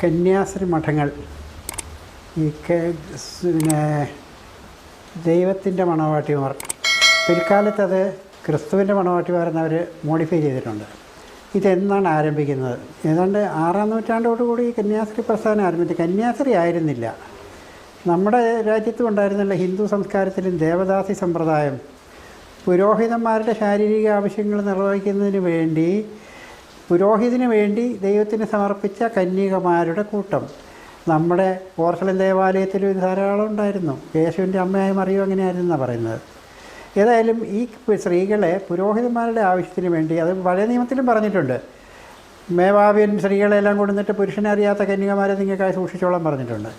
കന്യാസ്ത്രീ മഠങ്ങൾ ഈ പിന്നെ ദൈവത്തിന്റെ മണവാട്ടിമാർ. പിൽക്കാലത്ത് ക്രിസ്തുവിന്റെ പറയുന്ന അവർ മോഡിഫൈ ചെയ്തിട്ടുണ്ട്. ഇതെന്നാണ് ആരംഭിക്കുന്നത്? ഏതാണ്ട് ആറാം നൂറ്റാണ്ടോടുകൂടി കന്യാസ്ത്രീ പ്രസ്ഥാനം ആരംഭിച്ചു. കന്യാസ്ത്രീ ആയിരുന്നില്ല. നമ്മുടെ രാജ്യത്തും ഉണ്ടായിരുന്നില്ല ഹിന്ദു സംസ്കാരത്തിലും ദേവദാസി സമ്പ്രദായം. പുരോഹിതന്മാരുടെ ശാരീരിക ആവശ്യങ്ങൾ നിർവഹിക്കുന്നതിന് വേണ്ടി പുരോഹിതന് വേണ്ടി ദൈവത്തിന് സമർപ്പിച്ച കന്യകമാരുടെ കൂട്ടം. നമ്മുടെ പോർഷലൻ ദേവാലയത്തിൽ ധാരാളം ഉണ്ടായിരുന്നു. യേശുവിന്റെ അമ്മയായി മറിയോ അങ്ങനെയായിരുന്നു പറയുന്നത്. ഏതായാലും ഈ സ്ത്രീകളെ പുരോഹിതന്മാരുടെ ആവശ്യത്തിന് വേണ്ടി അത് പഴയ നിയമത്തിലും പറഞ്ഞിട്ടുണ്ട്. മേവാവ്യൻ സ്ത്രീകളെല്ലാം കൊണ്ടുവന്നിട്ട് പുരുഷനെ അറിയാത്ത കന്യകമാരെ നിങ്ങൾക്കായി സൂക്ഷിച്ചോളാൻ പറഞ്ഞിട്ടുണ്ട്.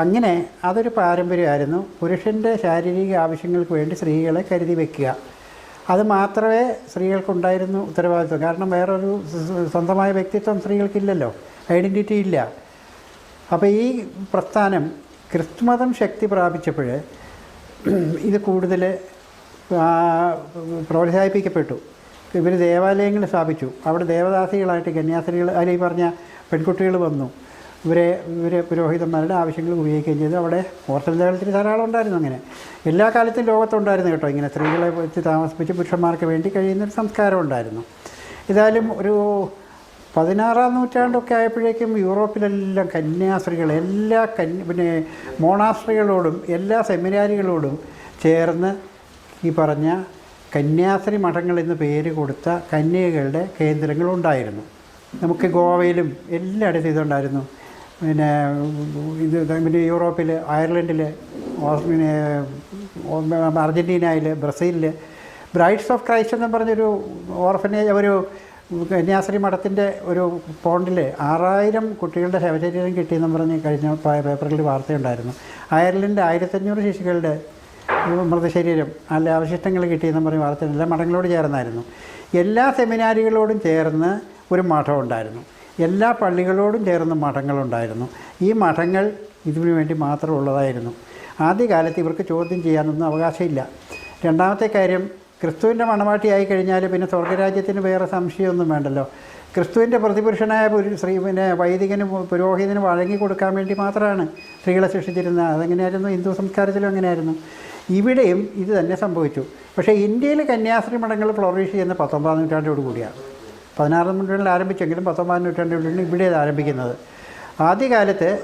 അങ്ങനെ അതൊരു പാരമ്പര്യമായിരുന്നു. പുരുഷന്റെ ശാരീരിക ആവശ്യങ്ങൾക്ക് വേണ്ടി സ്ത്രീകളെ കരുതി വയ്ക്കുക അത് മാത്രമേ സ്ത്രീകൾക്കുണ്ടായിരുന്നു ഉത്തരവാദിത്വം. കാരണം വേറൊരു സ്വന്തമായ വ്യക്തിത്വം സ്ത്രീകൾക്കില്ലല്ലോ. ഐഡന്റിറ്റി ഇല്ല. അപ്പോൾ ഈ പ്രസ്ഥാനം ക്രിസ്തുമതം ശക്തി പ്രാപിച്ചപ്പോൾ ഇത് കൂടുതൽ പ്രോത്സാഹിപ്പിക്കപ്പെട്ടു ഇവർ ദേവാലയങ്ങൾ സ്ഥാപിച്ചു. അവിടെ ദേവദാസികളായിട്ട് കന്യാസ്ത്രീകൾ അതിൽ പറഞ്ഞ പെൺകുട്ടികൾ വന്നു. ഇവരെ ഇവരെ പുരോഹിതന്മാരുടെ ആവശ്യങ്ങൾ ഉപയോഗിക്കുകയും ചെയ്തു. അവിടെ ഓർത്തൽ ദേവാലയത്തിൽ ധാരാളം ഉണ്ടായിരുന്നു അങ്ങനെ. എല്ലാ കാലത്തും ലോകത്തുണ്ടായിരുന്നു കേട്ടോ ഇങ്ങനെ. സ്ത്രീകളെ വെച്ച് താമസിപ്പിച്ച് പുരുഷന്മാർക്ക് വേണ്ടി കഴിയുന്നൊരു സംസ്കാരം ഉണ്ടായിരുന്നു. ഏതായാലും ഒരു പതിനാറാം നൂറ്റാണ്ടൊക്കെ ആയപ്പോഴേക്കും യൂറോപ്പിലെല്ലാം കന്യാസ്ത്രീകൾ എല്ലാ കന്യ പിന്നെ മോണാസ്ത്രീകളോടും എല്ലാ സെമിനാരികളോടും ചേർന്ന് ഈ പറഞ്ഞ കന്യാസ്ത്രീ മഠങ്ങൾ എന്ന് പേര് കൊടുത്ത കന്യകകളുടെ കേന്ദ്രങ്ങളുണ്ടായിരുന്നു നമുക്ക് ഗോവയിലും എല്ലായിടത്തും ഇതുണ്ടായിരുന്നു. പിന്നെ ഇത് പിന്നെ യൂറോപ്പിൽ അയർലൻഡിൽ പിന്നെ അർജന്റീനയിൽ ബ്രസീലിൽ ബ്രൈഡ്സ് ഓഫ് ക്രൈസ്റ്റ് എന്ന് പറഞ്ഞൊരു ഓർഫനേജ് ഒരു കന്യാസ്ത്രീ മഠത്തിന്റെ ഒരു പോണ്ടിൽ ആറായിരം കുട്ടികളുടെ ശവശരീരം കിട്ടിയെന്ന് പറഞ്ഞ് കഴിഞ്ഞ പേപ്പറിൽ വാർത്തയുണ്ടായിരുന്നു. അയർലൻഡ് ആയിരത്തഞ്ഞൂറ് ശിശുക്കളുടെ മൃതശരീരം അല്ല അവശിഷ്ടങ്ങൾ കിട്ടിയെന്ന് പറഞ്ഞ് വാർത്ത എല്ലാ മഠങ്ങളോട് ചേർന്നായിരുന്നു. എല്ലാ സെമിനാരികളോടും ചേർന്ന് ഒരു മഠം ഉണ്ടായിരുന്നു. എല്ലാ പള്ളികളോടും ചേർന്ന് മഠങ്ങളുണ്ടായിരുന്നു. ഈ മഠങ്ങൾ ഇതിനു വേണ്ടി മാത്രമുള്ളതായിരുന്നു ആദ്യകാലത്ത് ഇവർക്ക് ചോദ്യം ചെയ്യാനൊന്നും അവകാശമില്ല. രണ്ടാമത്തെ കാര്യം ക്രിസ്തുവിന്റെ മണവാട്ടിയായി കഴിഞ്ഞാൽ പിന്നെ സ്വർഗരാജ്യത്തിന് വേറെ സംശയമൊന്നും വേണ്ടല്ലോ. ക്രിസ്തുവിന്റെ പ്രതിപുരുഷനായ പുരു ശ്രീ പിന്നെ വൈദികനും പുരോഹിതനും വഴങ്ങി കൊടുക്കാൻ വേണ്ടി മാത്രമാണ് സ്ത്രീകളെ സൃഷ്ടിച്ചിരുന്നത് അതെങ്ങനെയായിരുന്നു? ഹിന്ദു സംസ്കാരത്തിലും അങ്ങനെയായിരുന്നു. ഇവിടെയും ഇത് തന്നെ സംഭവിച്ചു. പക്ഷേ ഇന്ത്യയിൽ കന്യാസ്ത്രീ മഠങ്ങൾ ഫ്ലോറിഷ് ചെയ്യുന്ന പത്തൊമ്പതാം നൂറ്റാണ്ടോട് കൂടിയാണ്. പതിനാറാം നൂറ്റാണ്ടിൽ ആരംഭിച്ചെങ്കിലും പത്തൊമ്പതാം നൂറ്റാണ്ടിലാണ് ഇവിടെ ആരംഭിക്കുന്നത്. ആദ്യകാലത്ത്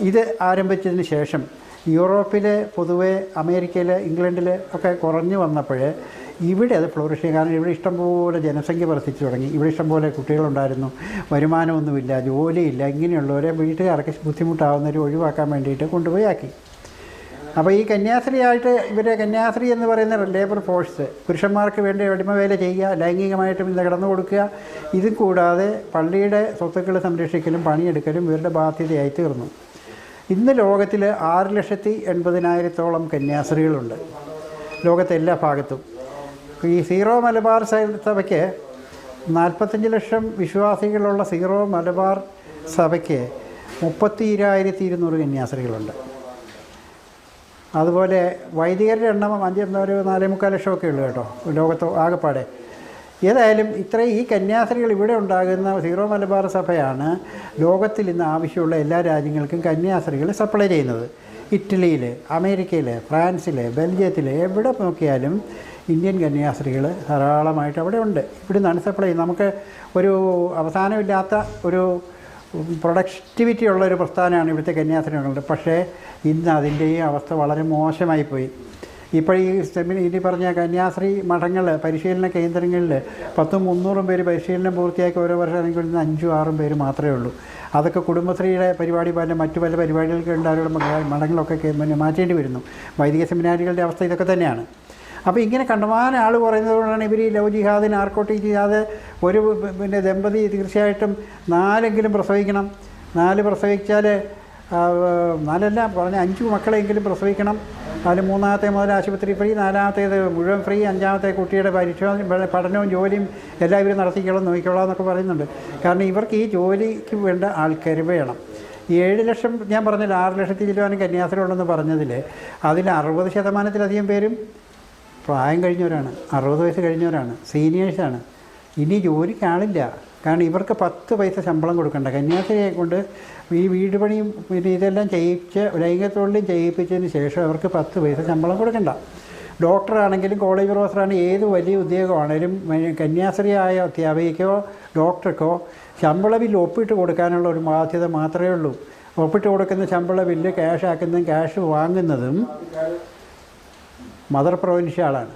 ഇത് ആരംഭിച്ചതിന് ശേഷം യൂറോപ്പിൽ പൊതുവെ അമേരിക്കയിൽ ഇംഗ്ലണ്ടിൽ ഒക്കെ കുറഞ്ഞു വന്നപ്പോൾ ഇവിടെ അത് ഫ്ലോറിഷ് ചെയ്യും. കാരണം ഇവിടെ ഇഷ്ടംപോലെ ജനസംഖ്യ വർദ്ധിച്ചു തുടങ്ങി. ഇവിടെ ഇഷ്ടംപോലെ കുട്ടികളുണ്ടായിരുന്നു. വരുമാനമൊന്നുമില്ല ജോലിയില്ല ഇങ്ങനെയുള്ളവരെ വീട്ടുകാർക്ക് ബുദ്ധിമുട്ടാവുന്നവർ ഒഴിവാക്കാൻ വേണ്ടിയിട്ട് കൊണ്ടുപോയി ആക്കി. അപ്പോൾ ഈ കന്യാസ്ത്രീയായിട്ട് ഇവരെ കന്യാസ്ത്രീ എന്ന് പറയുന്ന ലേബർ ഫോഴ്സ് പുരുഷന്മാർക്ക് വേണ്ടി അടിമവേല ചെയ്യുക ലൈംഗികമായിട്ടും ഇത് കിടന്നു കൊടുക്കുക ഇത് കൂടാതെ പള്ളിയുടെ സ്വത്തുക്കൾ സംരക്ഷിക്കലും പണിയെടുക്കലും ഇവരുടെ ബാധ്യതയായി തീർന്നു. ഇന്ന് ലോകത്തിൽ ആറ് ലക്ഷത്തി എൺപതിനായിരത്തോളം കന്യാസ്ത്രീകളുണ്ട്. ലോകത്തെ എല്ലാ ഭാഗത്തും. ഈ സീറോ മലബാർ സഭയ്ക്ക് നാൽപ്പത്തഞ്ച് ലക്ഷം വിശ്വാസികളുള്ള സീറോ മലബാർ സഭയ്ക്ക് മുപ്പത്തി ഇരുന്നൂറ് കന്യാസ്ത്രീകളുണ്ട്. അതുപോലെ വൈദികരുടെ എണ്ണം അഞ്ച് ഒരു നാലേ മുക്കാൽ ലക്ഷമൊക്കെ ഉള്ളൂ കേട്ടോ ലോകത്ത് ആകെപ്പാടെ. ഏതായാലും ഇത്രയും ഈ കന്യാസ്ത്രീകൾ ഇവിടെ ഉണ്ടാകുന്ന സീറോ മലബാർ സഭയാണ് ലോകത്തിൽ ഇന്ന് ആവശ്യമുള്ള എല്ലാ രാജ്യങ്ങൾക്കും കന്യാസ്ത്രീകൾ സപ്ലൈ ചെയ്യുന്നത്. ഇറ്റലിയിൽ അമേരിക്കയിൽ ഫ്രാൻസിൽ ബെൽജിയത്തിൽ എവിടെ നോക്കിയാലും ഇന്ത്യൻ കന്യാസ്ത്രീകൾ ധാരാളമായിട്ട് അവിടെ ഉണ്ട്. ഇവിടെ നിന്നാണ് സപ്ലൈ ചെയ്യുന്നത്. നമുക്ക് ഒരു അവസാനമില്ലാത്ത ഒരു പ്രൊഡക്ടിവിറ്റി ഉള്ള ഒരു പ്രസ്ഥാനമാണ് ഇവിടുത്തെ കന്യാസ്ത്രീകളുടെ പക്ഷേ ഇന്ന് അതിന്റെ ഈ അവസ്ഥ വളരെ മോശമായി പോയി ഇപ്പോൾ ഈ സെമിനി ഇനി പറഞ്ഞ കന്യാസ്ത്രീ മഠങ്ങൾ പരിശീലന കേന്ദ്രങ്ങളിൽ പത്തും മുന്നൂറും പേര് പരിശീലനം പൂർത്തിയാക്കി ഓരോ വർഷം അല്ലെങ്കിൽ ഇന്ന് അഞ്ചും ആറും പേര് മാത്രമേ ഉള്ളൂ. അതൊക്കെ കുടുംബശ്രീയുടെ പരിപാടി പോലെ മറ്റു പല പരിപാടികൾക്ക് ഉണ്ടാകുന്ന മഠങ്ങളൊക്കെ മാറ്റേണ്ടി വരുന്നു. വൈദിക സെമിനാരികളുടെ അവസ്ഥ ഇതൊക്കെ തന്നെയാണ്. അപ്പോൾ ഇങ്ങനെ കണ്ടമാനം ആൾ കുറയുന്നതുകൊണ്ടാണ് ഇവർ ഈ ലവ് ജിഹാദ് നാർക്കോട്ടിക് ജിഹാദ് ഒരു പിന്നെ ദമ്പതി തീർച്ചയായിട്ടും നാലെങ്കിലും പ്രസവിക്കണം. നാല് പ്രസവിച്ചാൽ നാലല്ല പറഞ്ഞ അഞ്ച് മക്കളെങ്കിലും പ്രസവിക്കണം. അതിൽ മൂന്നാമത്തെ മുതൽ ആശുപത്രി ഫ്രീ നാലാമത്തേത് മുഴുവൻ ഫ്രീ അഞ്ചാമത്തെ കുട്ടിയുടെ പരീക്ഷ പഠനവും ജോലിയും എല്ലാം ഇവർ നടത്തിക്കോളാം നോക്കിക്കോളാം എന്നൊക്കെ പറയുന്നുണ്ട്. കാരണം ഇവർക്ക് ഈ ജോലിക്ക് വേണ്ട ആൾക്കാർ വേണം. ഏഴ് ലക്ഷം ഞാൻ പറഞ്ഞില്ല ആറ് ലക്ഷത്തി ചിലവാനും കന്യാസ്ത്രീ പറഞ്ഞതിൽ അതിൽ അറുപത് ശതമാനത്തിലധികം പേരും പ്രായം കഴിഞ്ഞവരാണ് അറുപത് വയസ്സ് കഴിഞ്ഞവരാണ് സീനിയേഴ്സാണ് ഇനി ജോലിക്ക് ആളില്ല. കാരണം ഇവർക്ക് പത്ത് പൈസ ശമ്പളം കൊടുക്കണ്ട. കന്യാസ്ത്രീയെ കൊണ്ട് ഈ വീട് പണിയും പിന്നെ ഇതെല്ലാം ചെയ്യിച്ച് ലൈംഗിക തൊഴിലും ചെയ്യിപ്പിച്ചതിന് ശേഷം അവർക്ക് പത്ത് പൈസ ശമ്പളം കൊടുക്കണ്ട. ഡോക്ടറാണെങ്കിലും കോളേജ് പ്രൊഫസറാണെങ്കിലും ഏത് വലിയ ഉദ്യോഗമാണെങ്കിലും കന്യാസ്ത്രീയായ അധ്യാപികയ്ക്കോ ഡോക്ടർക്കോ ശമ്പള ബില്ല് ഒപ്പിട്ട് കൊടുക്കാനുള്ള ഒരു ബാധ്യത മാത്രമേ ഉള്ളൂ. ഒപ്പിട്ട് കൊടുക്കുന്ന ശമ്പള ബില്ല് ക്യാഷ് ആക്കുന്നതും ക്യാഷ് വാങ്ങുന്നതും മദർ പ്രൊവിൻഷ്യലാണ്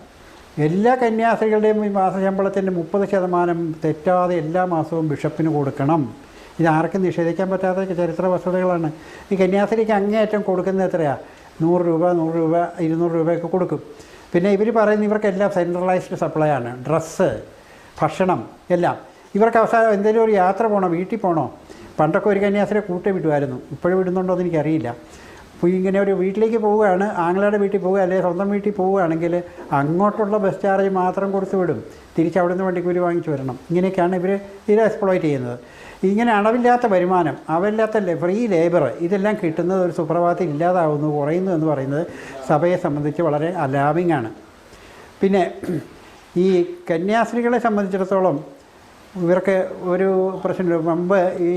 എല്ലാ കന്യാസ്ത്രീകളുടെയും ഈ മാസശമ്പളത്തിന്റെ മുപ്പത് ശതമാനം തെറ്റാതെ എല്ലാ മാസവും ബിഷപ്പിന് കൊടുക്കണം. ഇത് ആർക്കും നിഷേധിക്കാൻ പറ്റാത്ത ചരിത്ര വസ്തുതകളാണ്. ഈ കന്യാസ്ത്രീക്ക് അങ്ങേയറ്റം കൊടുക്കുന്നത് എത്രയാണ് നൂറ് രൂപ നൂറ് രൂപ ഇരുന്നൂറ് രൂപയൊക്കെ കൊടുക്കും. പിന്നെ ഇവർ പറയുന്ന ഇവർക്കെല്ലാം സെൻട്രലൈസ്ഡ് സപ്ലൈ ആണ്. ഡ്രസ്സ് ഭക്ഷണം എല്ലാം. ഇവർക്ക് അവസാനം എന്തെങ്കിലും ഒരു യാത്ര പോകണോ വീട്ടിൽ പോകണോ പണ്ടൊക്കെ ഒരു കന്യാസ്ത്രീയെ കൂട്ടി വിടുമായിരുന്നു ഇപ്പോഴും വിടുന്നുണ്ടോ എന്ന് എനിക്കറിയില്ല. അപ്പോൾ ഇങ്ങനെ ഒരു വീട്ടിലേക്ക് പോവുകയാണ് ആങ്ങളയുടെ വീട്ടിൽ പോവുക അല്ലെങ്കിൽ സ്വന്തം വീട്ടിൽ പോവുകയാണെങ്കിൽ അങ്ങോട്ടുള്ള ബസ് ചാർജ് മാത്രം കൊടുത്തു വിടും. തിരിച്ച് അവിടെ നിന്ന് കൂലി വാങ്ങിച്ചു വരണം. ഇങ്ങനെയൊക്കെയാണ് ഇവർ ഇത് എക്സ്പ്ലോയിറ്റ് ചെയ്യുന്നത്. ഇങ്ങനെ അളവില്ലാത്ത വരുമാനം അളവില്ലാത്ത ഫ്രീ ലേബർ ഇതെല്ലാം കിട്ടുന്നത് ഒരു സുപ്രഭാതത്തിൽ ഇല്ലാതാവുന്നു കുറയുന്നു എന്ന് പറയുന്നത് സഭയെ സംബന്ധിച്ച് വളരെ അലാവിംഗ് ആണ്. പിന്നെ ഈ കന്യാസ്ത്രീകളെ സംബന്ധിച്ചിടത്തോളം ഇവർക്ക് ഒരു പ്രശ്നം മുമ്പ് ഈ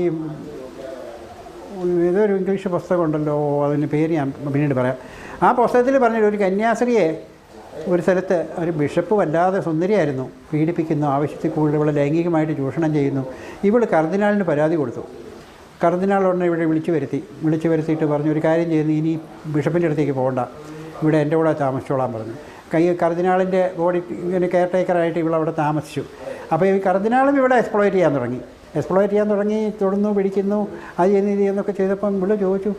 ഇതൊരു ഇംഗ്ലീഷ് പുസ്തകമുണ്ടല്ലോ അതിന്റെ പേര് ഞാൻ പിന്നീട് പറയാം. ആ പുസ്തകത്തിൽ പറഞ്ഞൊരു ഒരു കന്യാസ്ത്രീയെ ഒരു സ്ഥലത്ത് ഒരു ബിഷപ്പ് വല്ലാതെ സുന്ദരിയായിരുന്നു പീഡിപ്പിക്കുന്നു ആവശ്യത്തിൽ കൂടുതൽ ഇവളെ ലൈംഗികമായിട്ട് ചൂഷണം ചെയ്യുന്നു. ഇവൾ കർദിനാളിന് പരാതി കൊടുത്തു. കർദിനാൾ ഉടനെ ഇവിടെ വിളിച്ചു വരുത്തി. വിളിച്ചു വരുത്തിയിട്ട് പറഞ്ഞു ഒരു കാര്യം ചെയ്യുന്നു ഇനി ബിഷപ്പിന്റെ അടുത്തേക്ക് പോകണ്ട. ഇവിടെ എന്റെ കൂടെ താമസിച്ചോളാൻ പറഞ്ഞു. കൈ കർദിനാളിന്റെ ബോഡി ഇങ്ങനെ കെയർ ടേക്കറായിട്ട് അവിടെ താമസിച്ചു. അപ്പോൾ ഈ കർദിനാളും ഇവിടെ എക്സ്പ്ലോയിറ്റ് ചെയ്യാൻ തുടങ്ങി. എക്സ്പ്ലോയിറ്റ് ചെയ്യാൻ തുടങ്ങി തൊടുന്നു പിടിക്കുന്നു അത് ചെയ്യുന്നു ഇത് ചെയ്യുന്നൊക്കെ ചെയ്തപ്പം ഇവിടെ ചോദിച്ചു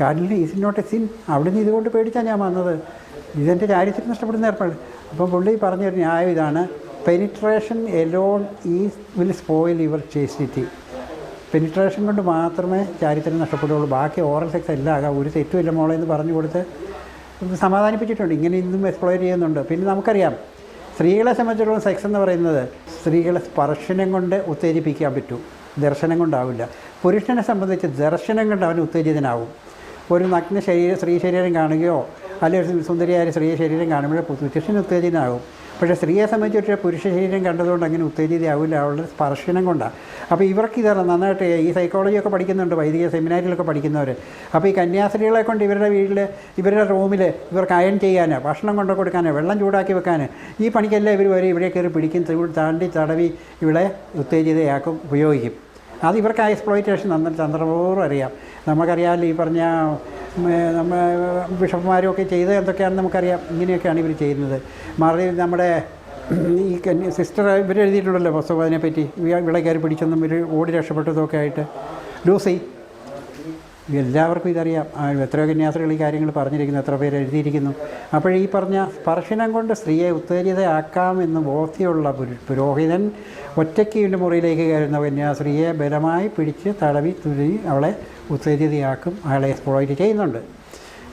കാരണം ഇസ് നോട്ട് എ സിൻ അവിടെ നിന്ന് ഇതുകൊണ്ട് പേടിച്ചാണ് ഞാൻ വന്നത്. ഇതെന്റെ ചാരിത്രം നഷ്ടപ്പെടുന്ന ഏർപ്പാട്. അപ്പം പുള്ളി പറഞ്ഞൊരു ന്യായം ഇതാണ് penetration alone is will spoil your chastity penetration കൊണ്ട് മാത്രമേ ചാരിത്രം നഷ്ടപ്പെടുകയുള്ളൂ. ബാക്കി ഓറൽ സെക്സ് എല്ലാം ആകാം ഒരു തെറ്റുമില്ല മോളെ എന്ന് പറഞ്ഞു കൊടുത്ത് സമാധാനിപ്പിച്ചിട്ടുണ്ട്. ഇങ്ങനെ ഇന്നും എക്സ്പ്ലോർ ചെയ്യുന്നുണ്ട്. പിന്നെ നമുക്കറിയാം സ്ത്രീകളെ സംബന്ധിച്ചിടത്തോളം സെക്സ് എന്ന് പറയുന്നത് സ്ത്രീകളെ സ്പർശനം കൊണ്ട് ഉത്തേജിപ്പിക്കാൻ പറ്റും. ദർശനം കൊണ്ടാവില്ല. പുരുഷനെ സംബന്ധിച്ച് ദർശനം കൊണ്ട് അവൻ ഉത്തേജിതനാവും. ഒരു നഗ്ന ശരീരം സ്ത്രീ ശരീരം കാണുകയോ അല്ലെങ്കിൽ സുന്ദരിയായ സ്ത്രീ ശരീരം കാണുമ്പോൾ പുരുഷന് ഉത്തേജിതനാകും പക്ഷേ സ്ത്രീയെ സംബന്ധിച്ച് ഒരു പുരുഷ ശരീരം കണ്ടതുകൊണ്ട് അങ്ങനെ ഉത്തേജിതയാവില്ല. അവളുടെ സ്പർശനം കൊണ്ടാണ് അപ്പോൾ ഇവർക്ക് ഇതാണ് നന്നായിട്ട് ഈ സൈക്കോളജിയൊക്കെ പഠിക്കുന്നുണ്ട് വൈദിക സെമിനാരിലൊക്കെ പഠിക്കുന്നവർ അപ്പോൾ ഈ കന്യാസ്ത്രീകളെ കൊണ്ട് ഇവരുടെ വീട്ടിൽ ഇവരുടെ റൂമിൽ ഇവർക്ക് അയൺ ചെയ്യാനോ ഭക്ഷണം കൊണ്ട് കൊടുക്കാനോ വെള്ളം ചൂടാക്കി വെക്കാൻ ഈ പണിക്കെല്ലാം ഇവർ വരെ ഇവിടെ കയറി പിടിക്കും താണ്ടി തടവി ഇവിടെ ഉത്തേജിതയാക്കും ഉപയോഗിക്കും. അത് ഇവർക്ക് ആ എക്സ്പ്ലോയിറ്റേഷൻ നന്ന ചന്ദ്രപൂർവം അറിയാം. നമുക്കറിയാമല്ലോ ഈ പറഞ്ഞ നമ്മൾ നമ്മ ബിഷപ്പുമാരും ഒക്കെ ചെയ്ത് എന്തൊക്കെയാണെന്ന് നമുക്കറിയാം. ഇങ്ങനെയൊക്കെയാണ് ഇവർ ചെയ്യുന്നത്. മറി നമ്മുടെ ഈ സിസ്റ്റർ ഇവർ എഴുതിയിട്ടുണ്ടല്ലോ പുസ്തകം അതിനെപ്പറ്റി. വിളക്കാർ പിടിച്ചെന്നും ഇവർ ഓടി രക്ഷപ്പെട്ടതൊക്കെ ആയിട്ട്. ലൂസി എല്ലാവർക്കും ഇതറിയാം. എത്രയോ കന്യാസ്ത്രീകൾ ഈ കാര്യങ്ങൾ പറഞ്ഞിരിക്കുന്നു എത്ര പേര് എഴുതിയിരിക്കുന്നു. അപ്പോൾ ഈ പറഞ്ഞ സ്പർശനം കൊണ്ട് സ്ത്രീയെ ഉത്തേജിതയാക്കാമെന്ന് ബോധ്യമുള്ള പുരു- പുരോഹിതൻ ഒറ്റയ്ക്ക് ഇതിന്റെ മുറിയിലേക്ക് കയറുന്ന കന്യാസ്ത്രീയെ ബലമായി പിടിച്ച് തടവി തുരി അവളെ ഉത്തേജിതയാക്കും അയാളെ എക്സ്പ്ലോയിറ്റ് ചെയ്യുന്നുണ്ട്.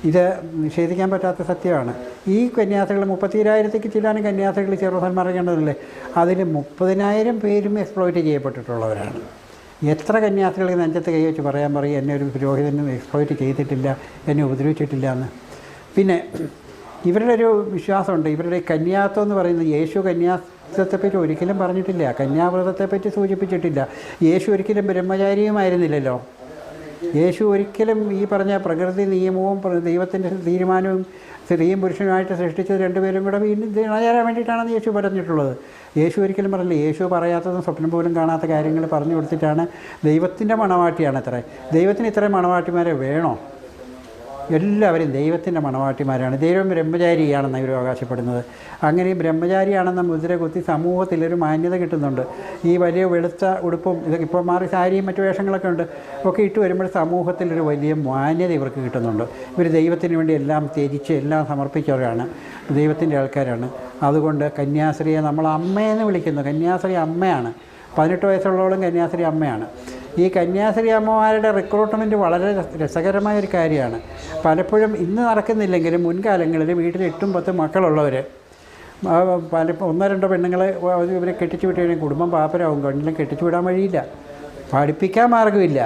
ഇത് നിഷേധിക്കാൻ പറ്റാത്ത സത്യമാണ്. ഈ കന്യാസ്ത്രീകൾ മുപ്പത്തിരായിരത്തേക്ക് ചില്ലാനും കന്യാസ്ത്രീകൾ ചെറുസന്മാർക്കേണ്ടതല്ലേ അതിൽ മുപ്പതിനായിരം പേരും എക്സ്പ്ലോയിറ്റ് ചെയ്യപ്പെട്ടിട്ടുള്ളവരാണ്. എത്ര കന്യാസ്ത്രീകൾ നെഞ്ചത്ത് കൈ വെച്ച് പറയാൻ പറയും എന്നെ ഒരു പുരോഹിതനും എക്സ്പ്ലോയിറ്റ് ചെയ്തിട്ടില്ല എന്നെ ഉപദ്രവിച്ചിട്ടില്ല എന്ന്. പിന്നെ ഇവരുടെ ഒരു വിശ്വാസമുണ്ട്. ഇവരുടെ കന്യാത്വം എന്ന് പറയുന്നത് യേശു കന്യാത്വത്തെപ്പറ്റി ഒരിക്കലും പറഞ്ഞിട്ടില്ല. കന്യാവ്രതത്തെപ്പറ്റി സൂചിപ്പിച്ചിട്ടില്ല. യേശു ഒരിക്കലും ബ്രഹ്മചാരിയുമായിരുന്നില്ലല്ലോ. യേശു ഒരിക്കലും ഈ പറഞ്ഞ പ്രകൃതി നിയമവും ദൈവത്തിന്റെ തീരുമാനവും സ്ത്രീയും പുരുഷനുമായിട്ട് സൃഷ്ടിച്ചത് രണ്ടുപേരും കൂടെ വീണ്ടും ഇണചേരാൻ വേണ്ടിയിട്ടാണെന്ന് യേശു പറഞ്ഞിട്ടുള്ളത്. യേശു ഒരിക്കലും പറഞ്ഞില്ല. യേശു പറയാത്തതും സ്വപ്നം പോലും കാണാത്ത കാര്യങ്ങൾ പറഞ്ഞു കൊടുത്തിട്ടാണ് ദൈവത്തിന്റെ മണവാട്ടിയാണ് അത്ര ദൈവത്തിന് ഇത്രയും മണവാട്ടിമാരെ വേണോ? എല്ലാവരും ദൈവത്തിന്റെ മണവാട്ടിമാരാണ്. ദൈവം ബ്രഹ്മചാരിയാണെന്ന് ഇവർ അവകാശപ്പെടുന്നത്. അങ്ങനെ ഈ ബ്രഹ്മചാരിയാണെന്ന മുദ്ര കുത്തി സമൂഹത്തിൽ ഒരു മാന്യത കിട്ടുന്നുണ്ട്. ഈ വലിയ വെളുത്ത ഉടുപ്പും ഇതൊക്കെ ഇപ്പോൾ മാറി സാരിയും മറ്റു വേഷങ്ങളൊക്കെ ഉണ്ട്. ഒക്കെ ഇട്ട് വരുമ്പോൾ സമൂഹത്തിൽ ഒരു വലിയ മാന്യത ഇവർക്ക് കിട്ടുന്നുണ്ട്. ഇവർ ദൈവത്തിന് വേണ്ടി എല്ലാം ത്യജിച്ച് എല്ലാം സമർപ്പിച്ചവരാണ്. ദൈവത്തിന്റെ ആൾക്കാരാണ്. അതുകൊണ്ട് കന്യാസ്ത്രീയെ നമ്മൾ അമ്മയെന്ന് വിളിക്കുന്നു. കന്യാസ്ത്രീ അമ്മയാണ്. പതിനെട്ട് വയസ്സുള്ളവളും കന്യാസ്ത്രീ അമ്മയാണ്. ഈ കന്യാസ്ത്രീ അമ്മമാരുടെ റിക്രൂട്ട്മെന്റ് വളരെ രസകരമായ ഒരു കാര്യമാണ്. പലപ്പോഴും ഇന്ന് നടക്കുന്നില്ലെങ്കിലും മുൻകാലങ്ങളിൽ വീട്ടിൽ എട്ടും പത്തും മക്കളുള്ളവർ പല ഒന്നോ രണ്ടോ പെണ്ണുങ്ങളെ ഇവരെ കെട്ടിച്ചു വിട്ടുകഴിഞ്ഞാൽ കുടുംബം പാപ്പരാകും കണ്ണിലും കെട്ടിച്ചു വിടാൻ വഴിയില്ല. പഠിപ്പിക്കാൻ മാർഗമില്ല.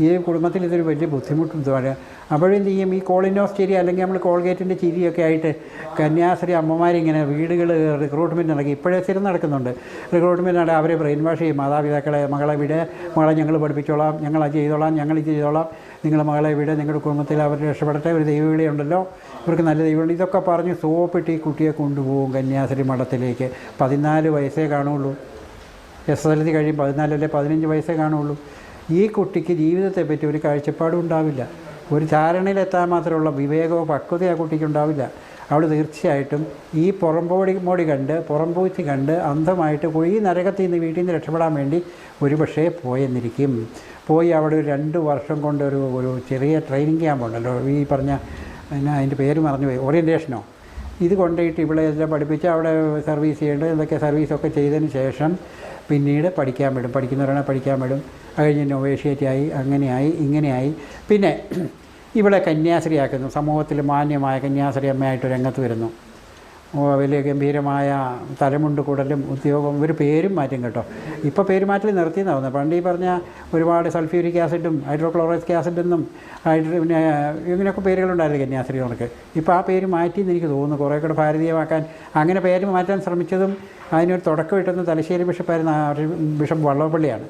ഈ കുടുംബത്തിൽ ഇതൊരു വലിയ ബുദ്ധിമുട്ടും ഇതുമാണ് അപ്പോഴെന്ത് ചെയ്യും ഈ കോളിനോസ്റ്റേരി അല്ലെങ്കിൽ നമ്മൾ കോൾഗേറ്റിന്റെ ചിരിയൊക്കെ ആയിട്ട് കന്യാസ്ത്രീ അമ്മമാരിങ്ങനെ വീടുകൾ റിക്രൂട്ട്മെന്റ് നടക്കി. ഇപ്പോഴേ സ്ഥിരം നടക്കുന്നുണ്ട്. റിക്രൂട്ട്മെന്റ് നടക്കുക അവരെ ബ്രെയിൻ വാഷ് ചെയ്യും. മാതാപിതാക്കളെ മകളെ വിടെ. മകളെ ഞങ്ങൾ പഠിപ്പിച്ചോളാം. ഞങ്ങൾ അത് ചെയ്തോളാം. ഞങ്ങൾ ഇത് ചെയ്തോളാം. നിങ്ങളുടെ മകളെ വിടെ. നിങ്ങളുടെ കുടുംബത്തിൽ അവർ രക്ഷപ്പെടട്ടെ. ഒരു ദൈവവിളിയുണ്ടല്ലോ ഇവർക്ക് നല്ല ദൈവമുണ്ട് ഇതൊക്കെ പറഞ്ഞ് സോപ്പിട്ട് ഈ കുട്ടിയെ കൊണ്ടുപോകും കന്യാസ്ത്രീ മഠത്തിലേക്ക്. പതിനാല് വയസ്സേ കാണുള്ളൂ എസ് എസ് എൽ സി കഴിയും. പതിനാലല്ലേ പതിനഞ്ച് വയസ്സേ കാണുള്ളൂ ഈ കുട്ടിക്ക് ജീവിതത്തെപ്പറ്റി ഒരു കാഴ്ചപ്പാടും ഉണ്ടാവില്ല. ഒരു ധാരണയിലെത്താൻ മാത്രമുള്ള വിവേകമോ പക്വതയോ ആ കുട്ടിക്ക് ഉണ്ടാവില്ല. അവൾ തീർച്ചയായിട്ടും ഈ പുറംപോടി മോടി കണ്ട് പുറംപൂച്ചി കണ്ട് അന്ധമായിട്ട് ഈ നരകത്തിൽ നിന്ന് വീട്ടിൽ നിന്ന് രക്ഷപ്പെടാൻ വേണ്ടി ഒരുപക്ഷേ പോയെന്നിരിക്കും. പോയി അവിടെ ഒരു രണ്ട് വർഷം കൊണ്ട് ഒരു ഒരു ചെറിയ ട്രെയിനിങ് ക്യാമ്പ് ഉണ്ടല്ലോ. ഈ പറഞ്ഞ അതിന്റെ പേര് മറന്നുപോയി. ഓറിയന്റേഷനോ ഇത് കൊണ്ടുപോയിട്ട് ഇവിടെ എല്ലാം പഠിപ്പിച്ച് അവിടെ സർവീസ് ചെയ്യേണ്ടത് എന്തൊക്കെ സർവീസൊക്കെ ചെയ്തതിന് ശേഷം പിന്നീട് പഠിക്കാൻ വിടും. പഠിക്കുന്നവരാണെ പഠിക്കാൻ വിടും. അത് കഴിഞ്ഞ് നൊവേഷ്യേറ്റായി അങ്ങനെയായി ഇങ്ങനെയായി. പിന്നെ ഇവിടെ കന്യാസ്ത്രീയാക്കുന്നു. സമൂഹത്തിൽ മാന്യമായ കന്യാസ്ത്രീ അമ്മയായിട്ട് രംഗത്ത് വരുന്നു. വലിയ ഗംഭീരമായ തലമുണ്ട് കൂടലും ഉദ്യോഗം ഒരു പേരും മാറ്റും കേട്ടോ. ഇപ്പോൾ പേര് മാറ്റൽ നടന്നു പണ്ട് ഈ പറഞ്ഞ ഒരുപാട് സൾഫ്യൂരിക് ആസിഡും ഹൈഡ്രോക്ലോറൈസ്ക് ആസിഡെന്നും ഹൈഡ്രോ പിന്നെ ഇങ്ങനെയൊക്കെ പേരുകളുണ്ടായിരുന്നു കന്യാസ്ത്രീകൾക്ക് ഇപ്പോൾ ആ പേര് മാറ്റി എന്ന് എനിക്ക് തോന്നുന്നു. കുറേ കൂടെ ഭാരതീയമാക്കാൻ അങ്ങനെ പേര് മാറ്റാൻ ശ്രമിച്ചതും അതിനൊരു തുടക്കം ഇട്ടുന്ന തലശ്ശേരി ബിഷപ്പായിരുന്ന. ബിഷപ്പ് വള്ളപ്പള്ളിയാണ്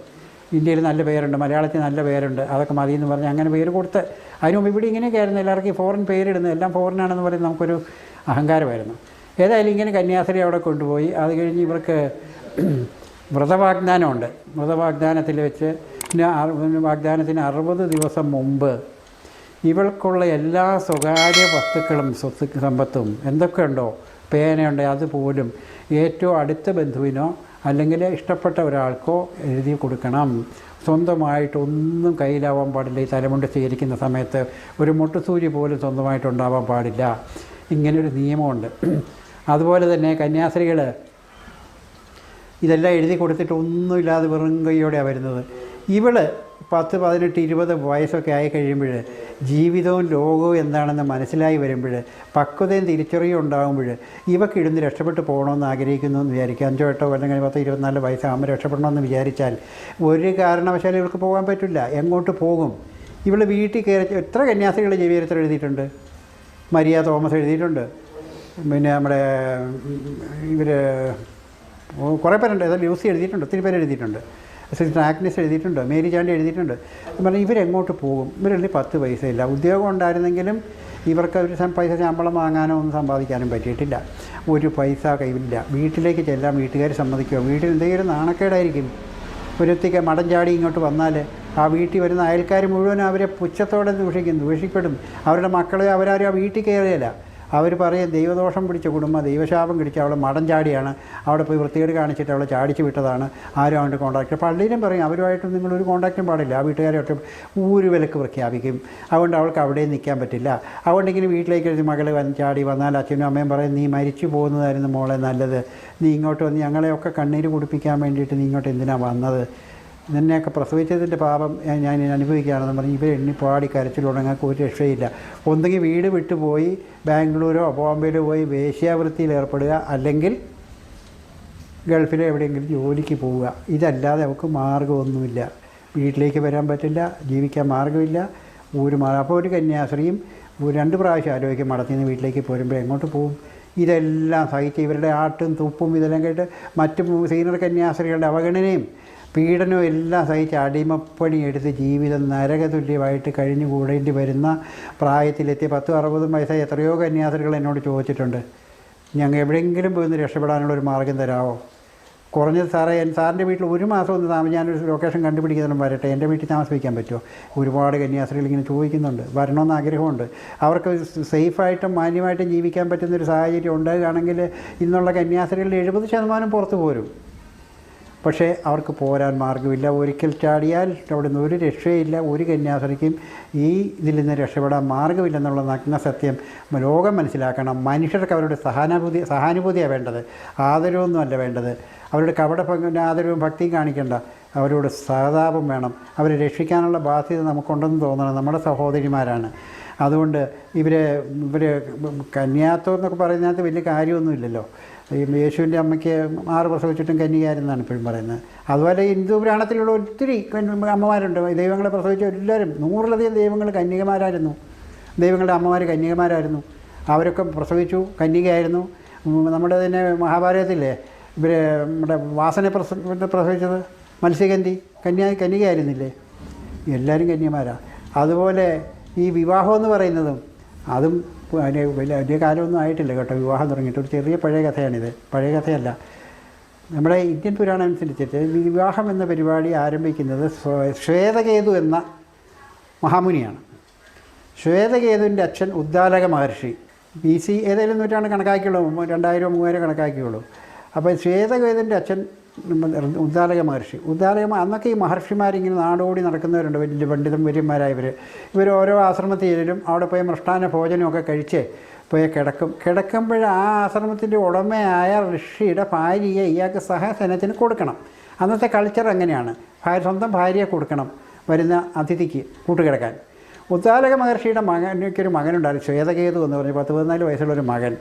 ഇന്ത്യയിൽ നല്ല പേരുണ്ട് മലയാളത്തിൽ നല്ല പേരുണ്ട് അതൊക്കെ മതി എന്ന് പറഞ്ഞ് അങ്ങനെ പേര് കൊടുത്ത് അതിന് മുമ്പ് ഇവിടെ ഇങ്ങനെയൊക്കെ ആയിരുന്നു എല്ലാവർക്കും ഫോറിൻ പേരിടുന്നത്. എല്ലാം ഫോറിനാണെന്ന് പറയുന്നത് നമുക്കൊരു അഹങ്കാരമായിരുന്നു. ഏതായാലും ഇങ്ങനെ കന്യാസ്ത്രീ അവിടെ കൊണ്ടുപോയി. അത് കഴിഞ്ഞ് ഇവർക്ക് വ്രതവാഗ്ദാനമുണ്ട്. വ്രതവാഗ്ദാനത്തിൽ വെച്ച് വാഗ്ദാനത്തിന് അറുപത് ദിവസം മുമ്പ് ഇവൾക്കുള്ള എല്ലാ സ്വകാര്യ വസ്തുക്കളും സ്വത്ത് സമ്പത്തും എന്തൊക്കെയുണ്ടോ പേനയുണ്ട് അതുപോലും. ഏറ്റവും അടുത്ത ബന്ധുവിനോ അല്ലെങ്കിൽ ഇഷ്ടപ്പെട്ട ഒരാൾക്കോ എഴുതി കൊടുക്കണം. സ്വന്തമായിട്ടൊന്നും കയ്യിലാവാൻ പാടില്ല. ഈ തലമുണ്ട് സ്വീകരിക്കുന്ന സമയത്ത് ഒരു മുട്ടുസൂചി പോലും സ്വന്തമായിട്ട് ഉണ്ടാവാൻ പാടില്ല. ഇങ്ങനൊരു നിയമമുണ്ട്. അതുപോലെ തന്നെ കന്യാസ്ത്രീകൾ ഇതെല്ലാം എഴുതി കൊടുത്തിട്ട് ഒന്നുമില്ലാതെ വെറും കൈയോടെയാണ് വരുന്നത്. ഇവൾ പത്ത് പതിനെട്ട് ഇരുപത് വയസ്സൊക്കെ ആയി കഴിയുമ്പോൾ ജീവിതവും ലോകവും എന്താണെന്ന് മനസ്സിലായി വരുമ്പോൾ പക്വതയും തിരിച്ചറിയും ഉണ്ടാകുമ്പോൾ ഇവക്ക് ഇടുന്ന് രക്ഷപ്പെട്ട് പോകണമെന്ന് ആഗ്രഹിക്കുന്നു എന്ന് വിചാരിക്കുക അഞ്ചോ എട്ടോ കൊല്ലം കഴിഞ്ഞ് പത്ത് ഇരുപത്തിനാല് വയസ്സാകുമ്പോൾ രക്ഷപ്പെടണമെന്ന് വിചാരിച്ചാൽ ഒരു കാരണവശാലും ഇവൾക്ക് പോകാൻ പറ്റില്ല. എങ്ങോട്ട് പോകും? ഇവൾ വീട്ടിൽ കയറി എത്ര കന്യാസികൾ ജീവിതത്തിൽ എഴുതിയിട്ടുണ്ട്? മരിയ തോമസ് എഴുതിയിട്ടുണ്ട്. പിന്നെ നമ്മുടെ ഇവർ കുറേ പേരുണ്ട്. ഏതായാലും ലൂസി എഴുതിയിട്ടുണ്ട്. ഒത്തിരി പേര് എഴുതിയിട്ടുണ്ട്. ആഗ്നസ് എഴുതിയിട്ടുണ്ട് മേരി ചാണ്ടി എഴുതിയിട്ടുണ്ട്. പറഞ്ഞാൽ ഇവരെങ്ങോട്ട് പോകും? ഇവരുടെ പത്ത് പൈസയില്ല. ഉദ്യോഗം ഉണ്ടായിരുന്നെങ്കിലും ഇവർക്ക് ഒരു പൈസ ശമ്പളം വാങ്ങാനോ ഒന്നും സമ്പാദിക്കാനും പറ്റിയിട്ടില്ല. ഒരു പൈസ കയ്യിലില്ല. വീട്ടിലേക്ക് ചെല്ലാം വീട്ടുകാർ സമ്മതിക്കുക വീട്ടിൽ എന്തെങ്കിലും നാണക്കേടായിരിക്കും. ഒരുത്തിക്ക് മടം ചാടി ഇങ്ങോട്ട് വന്നാൽ ആ വീട്ടിൽ വരുന്ന അയൽക്കാർ മുഴുവൻ അവരെ പുച്ഛത്തോടെ ദൂഷിക്കും ദൂഷിക്കപ്പെടും അവരുടെ മക്കളെ അവരാരും ആ വീട്ടിൽ കയറിയല്ല. അവർ പറയും ദൈവദോഷം പിടിച്ച കുടുംബം ദൈവശാപം കിടിച്ച് അവൾ മടം ചാടിയാണ്. അവിടെ പോയി വൃത്തികേട് കാണിച്ചിട്ട് അവളെ ചാടിച്ച് വിട്ടതാണ്. ആരും അവന്റെ കോൺടാക്ട് പള്ളിയിലും പറയും അവരുമായിട്ട് നിങ്ങളൊരു കോൺടാക്റ്റും പാടില്ല. ആ വീട്ടുകാരെ ഒറ്റ ഊര് വിലക്ക് പ്രഖ്യാപിക്കും. അതുകൊണ്ട് അവൾക്ക് അവിടെ നിൽക്കാൻ പറ്റില്ല. അതുകൊണ്ട് ഇങ്ങനെ വീട്ടിലേക്ക് ഒരു മകൾ ചാടി വന്നാൽ അച്ഛനും അമ്മയും പറയും നീ മരിച്ചു പോകുന്നതായിരുന്നു മോളെ നല്ലത്. നീ ഇങ്ങോട്ട് വന്ന് ഞങ്ങളെയൊക്കെ കണ്ണീര് കുടിപ്പിക്കാൻ വേണ്ടിയിട്ട് നീ ഇങ്ങോട്ട് എന്തിനാണ് വന്നത്? നിന്നെയൊക്കെ പ്രസവിച്ചതിന്റെ പാപം ഞാൻ- അനുഭവിക്കുകയാണെന്ന് പറഞ്ഞ് ഇവർ എണ്ണി പാടി കരച്ചിലുടങ്ങൾക്ക് ഒരു രക്ഷയില്ല. ഒന്നുകിൽ വീട് വിട്ടുപോയി ബാംഗ്ലൂരോ ബോംബെയിലോ പോയി വേശ്യാവൃത്തിയിൽ ഏർപ്പെടുക അല്ലെങ്കിൽ ഗൾഫിലോ എവിടെയെങ്കിലും ജോലിക്ക് പോവുക. ഇതല്ലാതെ അവർക്ക് മാർഗമൊന്നുമില്ല വീട്ടിലേക്ക് വരാൻ പറ്റില്ല ജീവിക്കാൻ മാർഗമില്ല ഒരു മാറും. അപ്പോൾ ഒരു കന്യാസ്ത്രീയും രണ്ട് പ്രാവശ്യം ആലോചിക്കും മടത്തിൽ നിന്ന് വീട്ടിലേക്ക് പോരുമ്പോൾ എങ്ങോട്ട് പോകും ഇതെല്ലാം സഹിച്ച് ഇവരുടെ ആട്ടും തുപ്പും ഇതെല്ലാം കേട്ട് മറ്റ് സീനിയർ കന്യാസ്ത്രീകളുടെ അവഗണനയും പീഡനവും എല്ലാം സഹിച്ച് അടിമപ്പണി എടുത്ത് ജീവിതം നരകതുല്യമായിട്ട് കഴിഞ്ഞു കൂടേണ്ടി വരുന്ന പ്രായത്തിലെത്തി പത്തും അറുപതും വയസ്സായി എത്രയോ കന്യാസ്ത്രീകൾ എന്നോട് ചോദിച്ചിട്ടുണ്ട്. ഞങ്ങൾ എവിടെയെങ്കിലും പോയി രക്ഷപ്പെടാനുള്ള ഒരു മാർഗം തരാമോ കുറഞ്ഞത് സാറേ സാറിന്റെ വീട്ടിൽ ഒരു മാസം ഒന്ന് താമസം ഞാനൊരു ലൊക്കേഷൻ കണ്ടുപിടിക്കുന്നതിനും വരട്ടെ. എന്റെ വീട്ടിൽ താമസിപ്പിക്കാൻ പറ്റുമോ? ഒരുപാട് കന്യാസ്ത്രീകൾ ഇങ്ങനെ ചോദിക്കുന്നുണ്ട്. വരണമെന്ന് ആഗ്രഹമുണ്ട്. അവർക്ക് സേഫായിട്ടും മാന്യമായിട്ടും ജീവിക്കാൻ പറ്റുന്നൊരു സാഹചര്യം ഉണ്ടാകുകയാണെങ്കിൽ ഇന്നുള്ള കന്യാസ്ത്രീകളിൽ എഴുപത് ശതമാനം പുറത്തു പോരും. പക്ഷേ അവർക്ക് പോരാൻ മാർഗമില്ല. ഒരിക്കൽ ചാടിയാൽ അവിടെ നിന്ന് ഒരു രക്ഷയില്ല ഒരു കന്യാസ്ത്രീക്കും ഈ ഇതിൽ നിന്ന് രക്ഷപ്പെടാൻ മാർഗമില്ലെന്നുള്ള നഗ്ന സത്യം ലോകം മനസ്സിലാക്കണം. മനുഷ്യർക്ക് അവരുടെ സഹാനുഭൂതി സഹാനുഭൂതിയാണ് വേണ്ടത്. ആദരവൊന്നും അല്ല വേണ്ടത്. അവരുടെ കപട ആദരവും ഭക്തിയും കാണിക്കേണ്ട. അവരോട് സഹതാപം വേണം. അവരെ രക്ഷിക്കാനുള്ള ബാധ്യത നമുക്കുണ്ടെന്ന് തോന്നണം. നമ്മുടെ സഹോദരിമാരാണ്. അതുകൊണ്ട് ഇവരെ ഇവർ കന്യാത്വം എന്നൊക്കെ പറയുന്നതിനകത്ത് വലിയ കാര്യമൊന്നുമില്ലല്ലോ. ഈ യേശുവിന്റെ അമ്മയ്ക്ക് ആറ് പ്രസവിച്ചിട്ടും കന്യകാരെന്നാണ് ഇപ്പോഴും പറയുന്നത്. അതുപോലെ ഹിന്ദു പുരാണത്തിലുള്ള ഒത്തിരി അമ്മമാരുണ്ട്. ദൈവങ്ങളെ പ്രസവിച്ച എല്ലാവരും നൂറിലധികം ദൈവങ്ങൾ കന്യകമാരായിരുന്നു. ദൈവങ്ങളുടെ അമ്മമാർ കന്യകമാരായിരുന്നു. അവരൊക്കെ പ്രസവിച്ചു കന്യകയായിരുന്നു. നമ്മുടെ തന്നെ മഹാഭാരതത്തിലെ ഇവർ നമ്മുടെ വാസനെ പ്രസ പ്രസവിച്ചത് മത്സ്യഗന്ധി കന്യാ കന്യകയായിരുന്നില്ലേ? എല്ലാവരും കന്യമാരാണ് അതുപോലെ ഈ വിവാഹം എന്ന് പറയുന്നതും അതും അതിന് വലിയ വലിയ കാലമൊന്നും ആയിട്ടില്ല കേട്ടോ. വിവാഹം തുടങ്ങിയിട്ട് ഒരു ചെറിയ പഴയ കഥയാണിത്. പഴയ കഥയല്ല. നമ്മുടെ ഇന്ത്യൻ പുരാണം അനുസരിച്ചിട്ട് വിവാഹം എന്ന പരിപാടി ആരംഭിക്കുന്നത് ശ്വേതകേതു എന്ന മഹാമുനിയാണ്. ശ്വേതകേതുവിന്റെ അച്ഛൻ ഉദ്ദാലക മഹർഷി. ബി സി ഏതെങ്കിലും നൂറ്റാണ്ട് കണക്കാക്കിയുള്ളൂ. രണ്ടായിരം മൂവായിരം കണക്കാക്കിയുള്ളൂ. അപ്പോൾ ശ്വേതകേതുവിന്റെ അച്ഛൻ ഉദ്ദാലക മഹർഷി. ഉദ്ദാലക അന്നൊക്കെ ഈ മഹർഷിമാരിങ്ങനെ നാടോടി നടക്കുന്നവരുണ്ട്. വലിയ പണ്ഡിതം വര്യന്മാരായവർ ഇവർ ഓരോ ആശ്രമത്തിലും അവിടെ പോയി മൃഷ്ടാന ഭോജനമൊക്കെ കഴിച്ച് പോയി കിടക്കും. കിടക്കുമ്പോൾ ആ ആശ്രമത്തിന്റെ ഉടമയായ ഋഷിയുടെ ഭാര്യയെ ഇയാൾക്ക് സഹസനത്തിന് കൊടുക്കണം. അന്നത്തെ കൾച്ചർ അങ്ങനെയാണ്. ഭാര്യ സ്വന്തം ഭാര്യയെ കൊടുക്കണം വരുന്ന അതിഥിക്ക് കൂട്ടുകിടക്കാൻ. ഉദ്ദാലക മഹർഷിയുടെ മകനൊക്കെ ഒരു മകനുണ്ടായിരുന്നു. ശ്വേതകേതു എന്ന് പറഞ്ഞ് പത്ത് പതിനാല് വയസ്സുള്ള ഒരു മകൻ.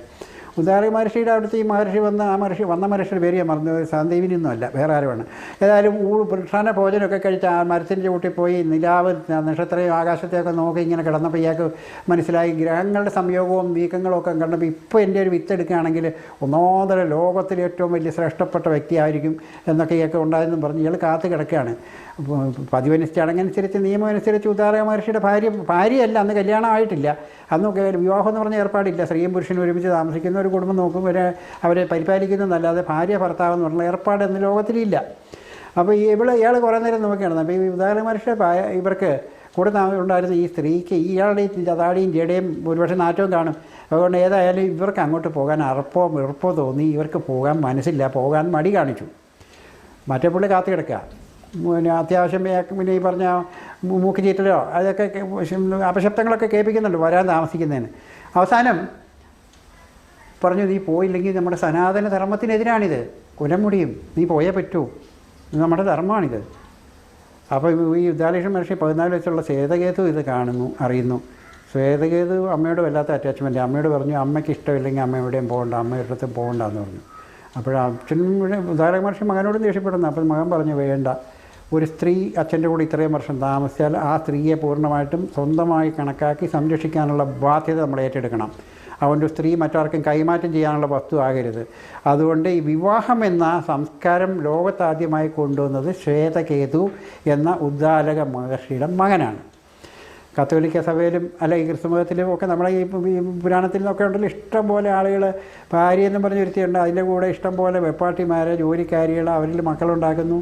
ഉദ്ദാലക മഹർഷിയുടെ അടുത്ത് ഈ മഹർഷി വന്ന ആ മഹർഷി വന്ന മഹർഷിയുടെ പേര് ഞാൻ മറന്നു സാന്ദേവിനൊന്നും അല്ല വേറെ ആരുമാണ്. ഏതായാലും ഊ വൃക്ഷാന ഭോജനമൊക്കെ കഴിച്ച് ആ മരത്തിന്റെ ചൂട്ടിൽ പോയി നിലാവ് നക്ഷത്രയും ആകാശത്തെയൊക്കെ നോക്കി ഇങ്ങനെ കിടന്നപ്പോൾ ഇയാൾക്ക് മനസ്സിലായി ഗ്രഹങ്ങളുടെ സംയോഗവും നീക്കങ്ങളും ഒക്കെ കണ്ടപ്പോൾ ഇപ്പോൾ എന്റെ ഒരു വിത്ത് എടുക്കുകയാണെങ്കിൽ ഒന്നോതര ലോകത്തിലെ ഏറ്റവും വലിയ ശ്രേഷ്ഠപ്പെട്ട വ്യക്തിയായിരിക്കും എന്നൊക്കെ ഇയാൾക്ക് ഉണ്ടായെന്നും പറഞ്ഞ് ഇയാൾ കാത്ത് കിടക്കുകയാണ്. പതിവനുസരിച്ച് ചടങ്ങനുസരിച്ച് നിയമം അനുസരിച്ച് ഉദാരക മഹർഷിയുടെ ഭാര്യ ഭാര്യയല്ല അന്ന് കല്യാണം ആയിട്ടില്ല. അന്ന് വിവാഹം എന്ന് പറഞ്ഞ ഏർപ്പാടില്ല. സ്ത്രീയും പുരുഷനും ഒരുമിച്ച് താമസിക്കുന്ന ഒരു കുടുംബം നോക്കും ഇവരെ അവരെ പരിപാലിക്കുന്നതല്ലാതെ ഭാര്യ ഭർത്താവ് എന്ന് പറഞ്ഞാൽ ഏർപ്പാട് എന്ന ലോകത്തിലില്ല. അപ്പോൾ ഈ ഇയാൾ കുറേ നേരം നോക്കിയാണ് അപ്പോൾ ഈ ഉദാഹരണ മനുഷ്യ ഇവർക്ക് കൂടെ ഉണ്ടായിരുന്ന ഈ സ്ത്രീക്ക് ഇയാളുടെ ഈ ചതാടിയും ജടയും ഒരുപക്ഷെ നാറ്റവും കാണും. അതുകൊണ്ട് ഏതായാലും ഇവർക്ക് അങ്ങോട്ട് പോകാൻ അറപ്പോ വെറുപ്പോ തോന്നി. ഇവർക്ക് പോകാൻ മനസ്സില്ല. പോകാൻ മടി കാണിച്ചു. മറ്റേ പുള്ളി കാത്തു കിടക്കുക. പിന്നെ അത്യാവശ്യം പിന്നെ ഈ പറഞ്ഞ മൂക്ക് ചീറ്റലോ അതൊക്കെ അപശബ്ദങ്ങളൊക്കെ കേൾപ്പിക്കുന്നുണ്ട് വരാൻ താമസിക്കുന്നതിന്. അവസാനം പറഞ്ഞു നീ പോയില്ലെങ്കിൽ നമ്മുടെ സനാതന ധർമ്മത്തിനെതിരാണിത് കുലമുടിയും നീ പോയേ പറ്റൂ. നമ്മുടെ ധർമ്മമാണിത്. അപ്പോൾ ഈ യുദ്ധാലക്ഷ്മി മഹർഷി പതിനാല് വയസ്സുള്ള ശ്വേതകേതു ഇത് കാണുന്നു അറിയുന്നു. ശ്വേതകേതു അമ്മയോട് വല്ലാത്ത അറ്റാച്ച്മെന്റ് അമ്മയോട് പറഞ്ഞു അമ്മയ്ക്ക് ഇഷ്ടമില്ലെങ്കിൽ അമ്മ എവിടെയും പോകണ്ട അമ്മയുടെ അടുത്ത് പോകണ്ടെന്ന് പറഞ്ഞു. അപ്പോൾ അച്ഛനും ഉദാഹരണ മഹർഷി മകനോടും ദേഷ്യപ്പെടുന്നു. അപ്പോൾ മകൻ പറഞ്ഞു വേണ്ട. ഒരു സ്ത്രീ അച്ഛന്റെ കൂടെ ഇത്രയും വർഷം താമസിച്ചാൽ ആ സ്ത്രീയെ പൂർണമായിട്ടും സ്വന്തമായി കണക്കാക്കി സംരക്ഷിക്കാനുള്ള ബാധ്യത നമ്മൾ ഏറ്റെടുക്കണം. അതുകൊണ്ട് സ്ത്രീ മറ്റാർക്കും കൈമാറ്റം ചെയ്യാനുള്ള വസ്തു ആകരുത്. അതുകൊണ്ട് ഈ വിവാഹം എന്ന സംസ്കാരം ലോകത്താദ്യമായി കൊണ്ടുവന്നത് ശ്വേതകേതു എന്ന ഉദ്ദാലക മഹർഷിയുടെ മകനാണ്. കത്തോലിക്ക സഭയിലും അല്ല ഈ ക്രിസ്തുമതത്തിലും ഒക്കെ നമ്മളെ ഈ ഈ പുരാണത്തിൽ നിന്നൊക്കെ ഉണ്ടല്ലോ ഇഷ്ടം പോലെ ആളുകൾ ഭാര്യ എന്ന് പറഞ്ഞ് ഒരുത്തിയുണ്ട്. അതിന്റെ കൂടെ ഇഷ്ടം പോലെ വെപ്പാട്ടിമാരെ ജോലിക്കാരികൾ അവരിൽ മക്കളുണ്ടാക്കുന്നു.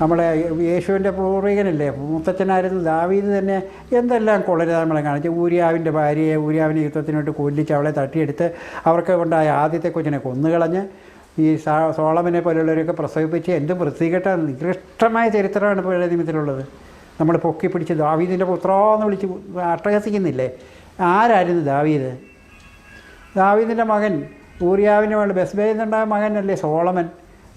നമ്മളെ യേശുവിന്റെ പൂർവികനല്ലേ മുത്തച്ഛനായിരുന്നു ദാവീദ് തന്നെ. എന്തെല്ലാം കൊളരുത നമ്മളെ കാണിച്ചു. ഊര്യാവിന്റെ ഭാര്യയെ ഊരിയാവിനെ യുദ്ധത്തിനോട്ട് കൊല്ലിച്ച് അവളെ തട്ടിയെടുത്ത് അവർക്ക് ഉണ്ടായ ആദ്യത്തെ കൊച്ചിനെ കൊന്നുകളഞ്ഞ് ഈ സോളമനെ പോലുള്ളവരെയൊക്കെ പ്രസവിപ്പിച്ച് എന്തും വൃത്തികെട്ട നികൃഷ്ടമായ ചരിത്രമാണ് പഴയ നിമിത്തിലുള്ളത്. നമ്മൾ പൊക്കി പിടിച്ച് ദാവീദിന്റെ പുത്രാന്ന് വിളിച്ച് അട്ടഹസിക്കുന്നില്ലേ? ആരായിരുന്നു ദാവീദ്? ദാവീദിന്റെ മകൻ ഊറിയാവിന്റെ മകൾ ബസ്ബേന്നുണ്ടായ മകനല്ലേ സോളമൻ?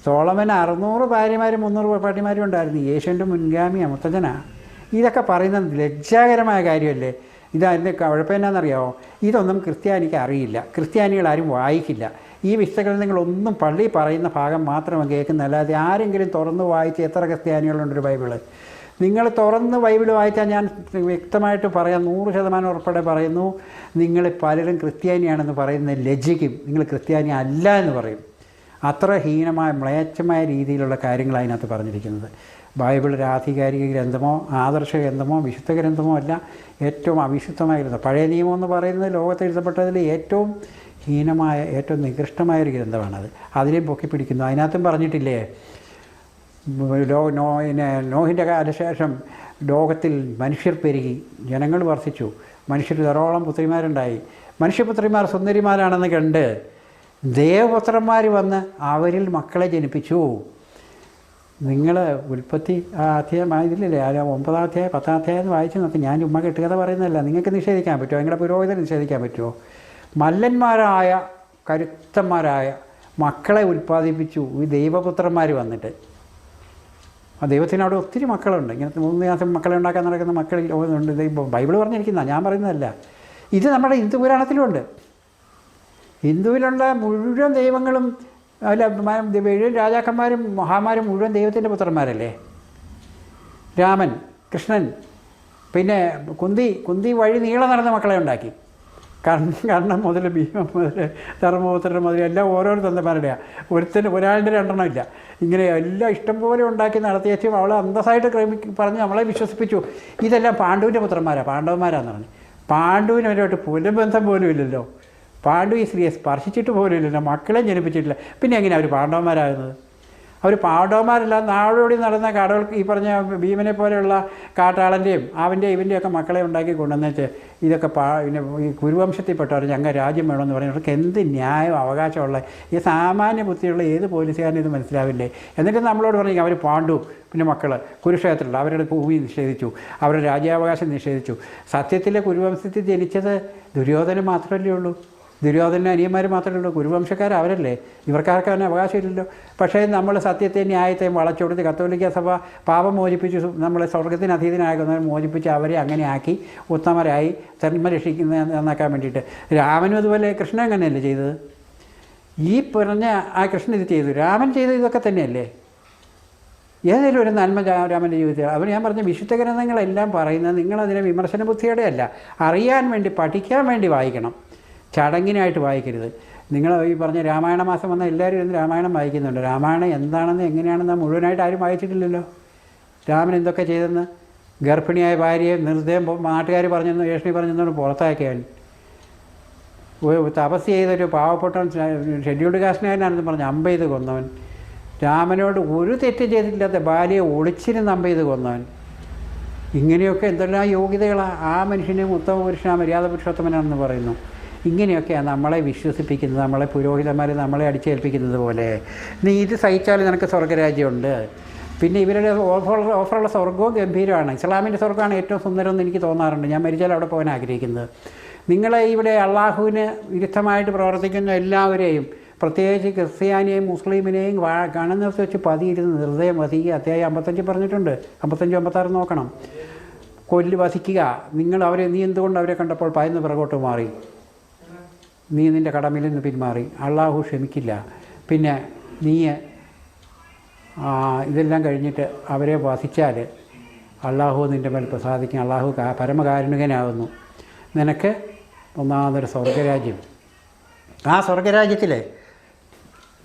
സോളമൻ അറുന്നൂറ് ഭാര്യമാരും മുന്നൂറ് പാട്ടിമാരും ഉണ്ടായിരുന്നു. യേശുവിന്റെ മുൻഗാമി അമുത്തജനാ ഇതൊക്കെ പറയുന്നത് ലജ്ജാകരമായ കാര്യമല്ലേ? ഇത് അതിന്റെ കുഴപ്പം എന്നാണെന്നറിയാമോ ഇതൊന്നും ക്രിസ്ത്യാനിക്ക് അറിയില്ല. ക്രിസ്ത്യാനികൾ ആരും വായിക്കില്ല. ഈ വിശകലനങ്ങളൊന്നും പള്ളി പറയുന്ന ഭാഗം മാത്രം കേൾക്കുന്ന അല്ലാതെ ആരെങ്കിലും തുറന്ന് വായിച്ച് എത്ര ക്രിസ്ത്യാനികളുണ്ടൊരു ബൈബിൾ? നിങ്ങൾ തുറന്ന് ബൈബിൾ വായിച്ചാൽ ഞാൻ വ്യക്തമായിട്ട് പറയാം നൂറ് ശതമാനം ഉറപ്പടെ പറയുന്നു. നിങ്ങൾ പലരും ക്രിസ്ത്യാനിയാണെന്ന് പറയുന്ന ലജ്ജിക്കും നിങ്ങൾ ക്രിസ്ത്യാനി അല്ല എന്ന് പറയും. അത്ര ഹീനമായ മ്ലേച്ഛമായ രീതിയിലുള്ള കാര്യങ്ങൾ അതിനകത്ത് പറഞ്ഞിരിക്കുന്നത്. ബൈബിൾ ഒരു ആധികാരിക ഗ്രന്ഥമോ ആദർശ ഗ്രന്ഥമോ വിശുദ്ധ ഗ്രന്ഥമോ അല്ല ഏറ്റവും അവിശുദ്ധമായ ഗ്രന്ഥം. പഴയ നിയമം എന്ന് പറയുന്നത് ലോകത്ത് എഴുതപ്പെട്ടതിൽ ഏറ്റവും ഹീനമായ ഏറ്റവും നികൃഷ്ടമായ ഒരു ഗ്രന്ഥമാണത്. അതിനെ പൊക്കി പിടിക്കുന്നു. അതിനകത്തും പറഞ്ഞിട്ടില്ലേ? ലോ നോയിനെ നോഹിന്റെ കാലശേഷം ലോകത്തിൽ മനുഷ്യർ പെരുകി ജനങ്ങൾ വർദ്ധിച്ചു. മനുഷ്യർ ധാരാളം പുത്രിമാരുണ്ടായി. മനുഷ്യപുത്രിമാർ സുന്ദരിമാരാണെന്ന് കണ്ട് ദേവപുത്രന്മാർ വന്ന് അവരിൽ മക്കളെ ജനിപ്പിച്ചു. നിങ്ങൾ ഉൽപ്പത്തി ആ അധ്യായം ഇതിലില്ലേ ആ ഒമ്പതാം അധ്യായം പത്താം അധ്യായം എന്ന് വായിച്ചു നോക്കി. ഞാൻ ഉമ്മ കെട്ടുകഥ പറയുന്നതല്ല. നിങ്ങൾക്ക് നിഷേധിക്കാൻ പറ്റുമോ? നിങ്ങളുടെ പുരോഹിതൻ നിഷേധിക്കാൻ പറ്റുമോ? മല്ലന്മാരായ കരുത്തന്മാരായ മക്കളെ ഉൽപ്പാദിപ്പിച്ചു ഈ ദൈവപുത്രന്മാർ വന്നിട്ട്. ആ ദൈവത്തിന് അവിടെ ഒത്തിരി മക്കളുണ്ട്. ഇങ്ങനത്തെ മൂന്ന് ദിവസം മക്കളെ ഉണ്ടാക്കാൻ നടക്കുന്ന മക്കൾ ഉണ്ട്. ബൈബിൾ പറഞ്ഞിരിക്കുന്ന ഞാൻ പറയുന്നതല്ല. ഇത് നമ്മുടെ ഹിന്ദു പുരാണത്തിലുമുണ്ട് ഹിന്ദുവിലുള്ള മുഴുവൻ ദൈവങ്ങളും അല്ല മുഴുവൻ രാജാക്കന്മാരും മഹാമാരും മുഴുവൻ ദൈവത്തിന്റെ പുത്രന്മാരല്ലേ? രാമൻ കൃഷ്ണൻ പിന്നെ കുന്തി കുന്തി വഴി നീളം നടന്ന മക്കളെ ഉണ്ടാക്കി. കർണ കർണം മുതൽ ഭീമം മുതൽ ധർമ്മപുത്രൻ മുതൽ എല്ലാം ഓരോരോ തന്തമാരുടെയാണ് ഒരുത്തിന് ഒരാളുടെ രണ്ടെണ്ണം ഇല്ല. ഇങ്ങനെ എല്ലാം ഇഷ്ടം പോലെ ഉണ്ടാക്കി നടത്തിയേച്ചും അവളെ അന്തസ്സായിട്ട് ക്രമി പറഞ്ഞ് നമ്മളെ വിശ്വസിപ്പിച്ചു. ഇതെല്ലാം പാണ്ഡുവിന്റെ പുത്രന്മാരാണ് പാണ്ഡവന്മാരാന്ന് പറഞ്ഞു. പാണ്ഡുവിന് പുനബന്ധം പോലും ഇല്ലല്ലോ. പാണ്ഡു ഈ സ്ത്രീയെ സ്പർശിച്ചിട്ട് പോലും ഇല്ലല്ലോ മക്കളെ ജനിപ്പിച്ചിട്ടില്ല. പിന്നെ എങ്ങനെയാണ് അവർ പാണ്ഡവന്മാരാകുന്നത്? അവർ പാണ്ഡവന്മാരല്ല നാടോടി നടന്ന കാടുകൾക്ക് ഈ പറഞ്ഞ ഭീമനെ പോലെയുള്ള കാട്ടാളന്റെയും അവന്റെ ഇവന്റെയൊക്കെ മക്കളെ ഉണ്ടാക്കി കൊണ്ടുവന്നിട്ട് ഇതൊക്കെ പാ പിന്നെ ഈ കുരുവംശത്തിൽപ്പെട്ടവർ ഞങ്ങൾ രാജ്യം വേണമെന്ന് പറയുന്നവർക്ക് എന്ത് ന്യായം അവകാശമുള്ള ഈ സാമാന്യ ബുദ്ധിയുള്ള ഏത് പോലീസുകാരനും ഇത് മനസ്സിലാവില്ലേ? എന്നിട്ട് നമ്മളോട് പറഞ്ഞു അവർ പാണ്ഡു പിന്നെ മക്കൾ കുരുക്ഷേത്രത്തിൽ അവരുടെ ഭൂമി നിഷേധിച്ചു അവരുടെ രാജ്യാവകാശം നിഷേധിച്ചു. സത്യത്തിലെ കുരുവംശത്തിൽ ജനിച്ചത് ദുര്യോധനം മാത്രമല്ലേ ഉള്ളൂ. ദുര്യോധന അനിയന്മാർ മാത്രമേ ഉള്ളൂ. കുരുവംശക്കാർ അവരല്ലേ? ഇവർക്കാർക്ക് തന്നെ അവകാശമില്ലല്ലോ. പക്ഷേ നമ്മൾ സത്യത്തെ ന്യായത്തെയും വളച്ചൊടുത്ത് കത്തോലിക്ക സഭ പാപം മോചിപ്പിച്ച് നമ്മളെ സ്വർഗത്തിന് അധീതനാകുന്നവർ മോചിപ്പിച്ച് അവരെ അങ്ങനെ ആക്കി ഉത്തമരായി ധർമ്മ രക്ഷിക്കുന്ന നന്നാക്കാൻ വേണ്ടിയിട്ട്. രാമനും അതുപോലെ കൃഷ്ണൻ അങ്ങനെയല്ലേ ചെയ്തത്? ഈ പറഞ്ഞ ആ കൃഷ്ണൻ ഇത് ചെയ്തു. രാമൻ ചെയ്ത ഇതൊക്കെ തന്നെയല്ലേ? ഏതെങ്കിലും ഒരു നന്മ രാമന്റെ ജീവിതത്തിൽ. അവർ ഞാൻ പറഞ്ഞ വിശുദ്ധ ഗ്രന്ഥങ്ങളെല്ലാം പറയുന്നത് നിങ്ങളതിനെ വിമർശന ബുദ്ധിയുടെ അല്ല അറിയാൻ വേണ്ടി പഠിക്കാൻ വേണ്ടി വായിക്കണം. ചടങ്ങിനായിട്ട് വായിക്കരുത്. നിങ്ങൾ ഈ പറഞ്ഞ രാമായണ മാസം വന്നാൽ എല്ലാവരും ഇരുന്ന് രാമായണം വായിക്കുന്നുണ്ട്. രാമായണം എന്താണെന്ന് എങ്ങനെയാണെന്ന് മുഴുവനായിട്ട് ആരും വായിച്ചിട്ടില്ലല്ലോ. രാമൻ എന്തൊക്കെ ചെയ്തെന്ന്? ഗർഭിണിയായ ഭാര്യയെ നിർദ്ദയം നാട്ടുകാർ പറഞ്ഞെന്ന് ഏഷ്ണി പറഞ്ഞെന്നു പുറത്താക്കിയാൽ തപസ് ചെയ്തൊരു പാവപ്പെട്ടവൻ ഷെഡ്യൂൾഡ് കാസ്റ്റിനായിരുന്നു പറഞ്ഞ് അമ്പ ചെയ്ത് കൊന്നവൻ. രാമനോട് ഒരു തെറ്റ് ചെയ്തിട്ടില്ലാത്ത ബാലിയെ ഒളിച്ചിരുന്ന് അമ്പ ചെയ്ത് കൊന്നവൻ. ഇങ്ങനെയൊക്കെ എന്തെല്ലാം യോഗ്യതകളാണ് ആ മനുഷ്യനെ ഉത്തമ പുരുഷനാണ് മര്യാദ പുരുഷോത്തമനാണെന്ന് പറയുന്നു. ഇങ്ങനെയൊക്കെയാണ് നമ്മളെ വിശ്വസിപ്പിക്കുന്നത് നമ്മളെ പുരോഹിതന്മാർ നമ്മളെ അടിച്ചേൽപ്പിക്കുന്നത് പോലെ. നീ ഇത് സഹിച്ചാൽ നിനക്ക് സ്വർഗരാജ്യമുണ്ട് പിന്നെ ഇവരുടെ ഓഫർ ഓഫറുള്ള സ്വർഗവും ഗംഭീരമാണ്. ഇസ്ലാമിന്റെ സ്വർഗമാണ് ഏറ്റവും സുന്ദരം എന്ന് എനിക്ക് തോന്നാറുണ്ട്. ഞാൻ മരിച്ചാൽ അവിടെ പോകാൻ ആഗ്രഹിക്കുന്നത്. നിങ്ങളെ ഇവിടെ അള്ളാഹുവിന് വിരുദ്ധമായിട്ട് പ്രവർത്തിക്കുന്ന എല്ലാവരെയും പ്രത്യേകിച്ച് ക്രിസ്ത്യാനിയെയും മുസ്ലിമിനെയും കാണുന്ന കാണുന്നിടത്ത് വെച്ച് പതിയിരുന്ന് ഹൃദയം വധിക്കുക അത്യാവശ്യം അമ്പത്തഞ്ച് പറഞ്ഞിട്ടുണ്ട്. അമ്പത്തഞ്ച് അമ്പത്താറ് നോക്കണം. കൊല്ല് വധിക്കുക നിങ്ങൾ അവരെ നീ എന്തുകൊണ്ട് അവരെ കണ്ടപ്പോൾ പയന്ന് പിറകോട്ട് മാറി? നീ നിന്റെ കടമയിൽ നിന്ന് പിന്മാറി. അള്ളാഹു ക്ഷമിക്കില്ല. പിന്നെ നീ ഇതെല്ലാം കഴിഞ്ഞിട്ട് അവരെ വധിച്ചാൽ അള്ളാഹു നിന്റെ മേൽ പ്രസാദിക്കും. അള്ളാഹു പരമകാരുണികനാകുന്നു. നിനക്ക് ഒന്നാമതൊരു സ്വർഗരാജ്യം ആ സ്വർഗരാജ്യത്തിൽ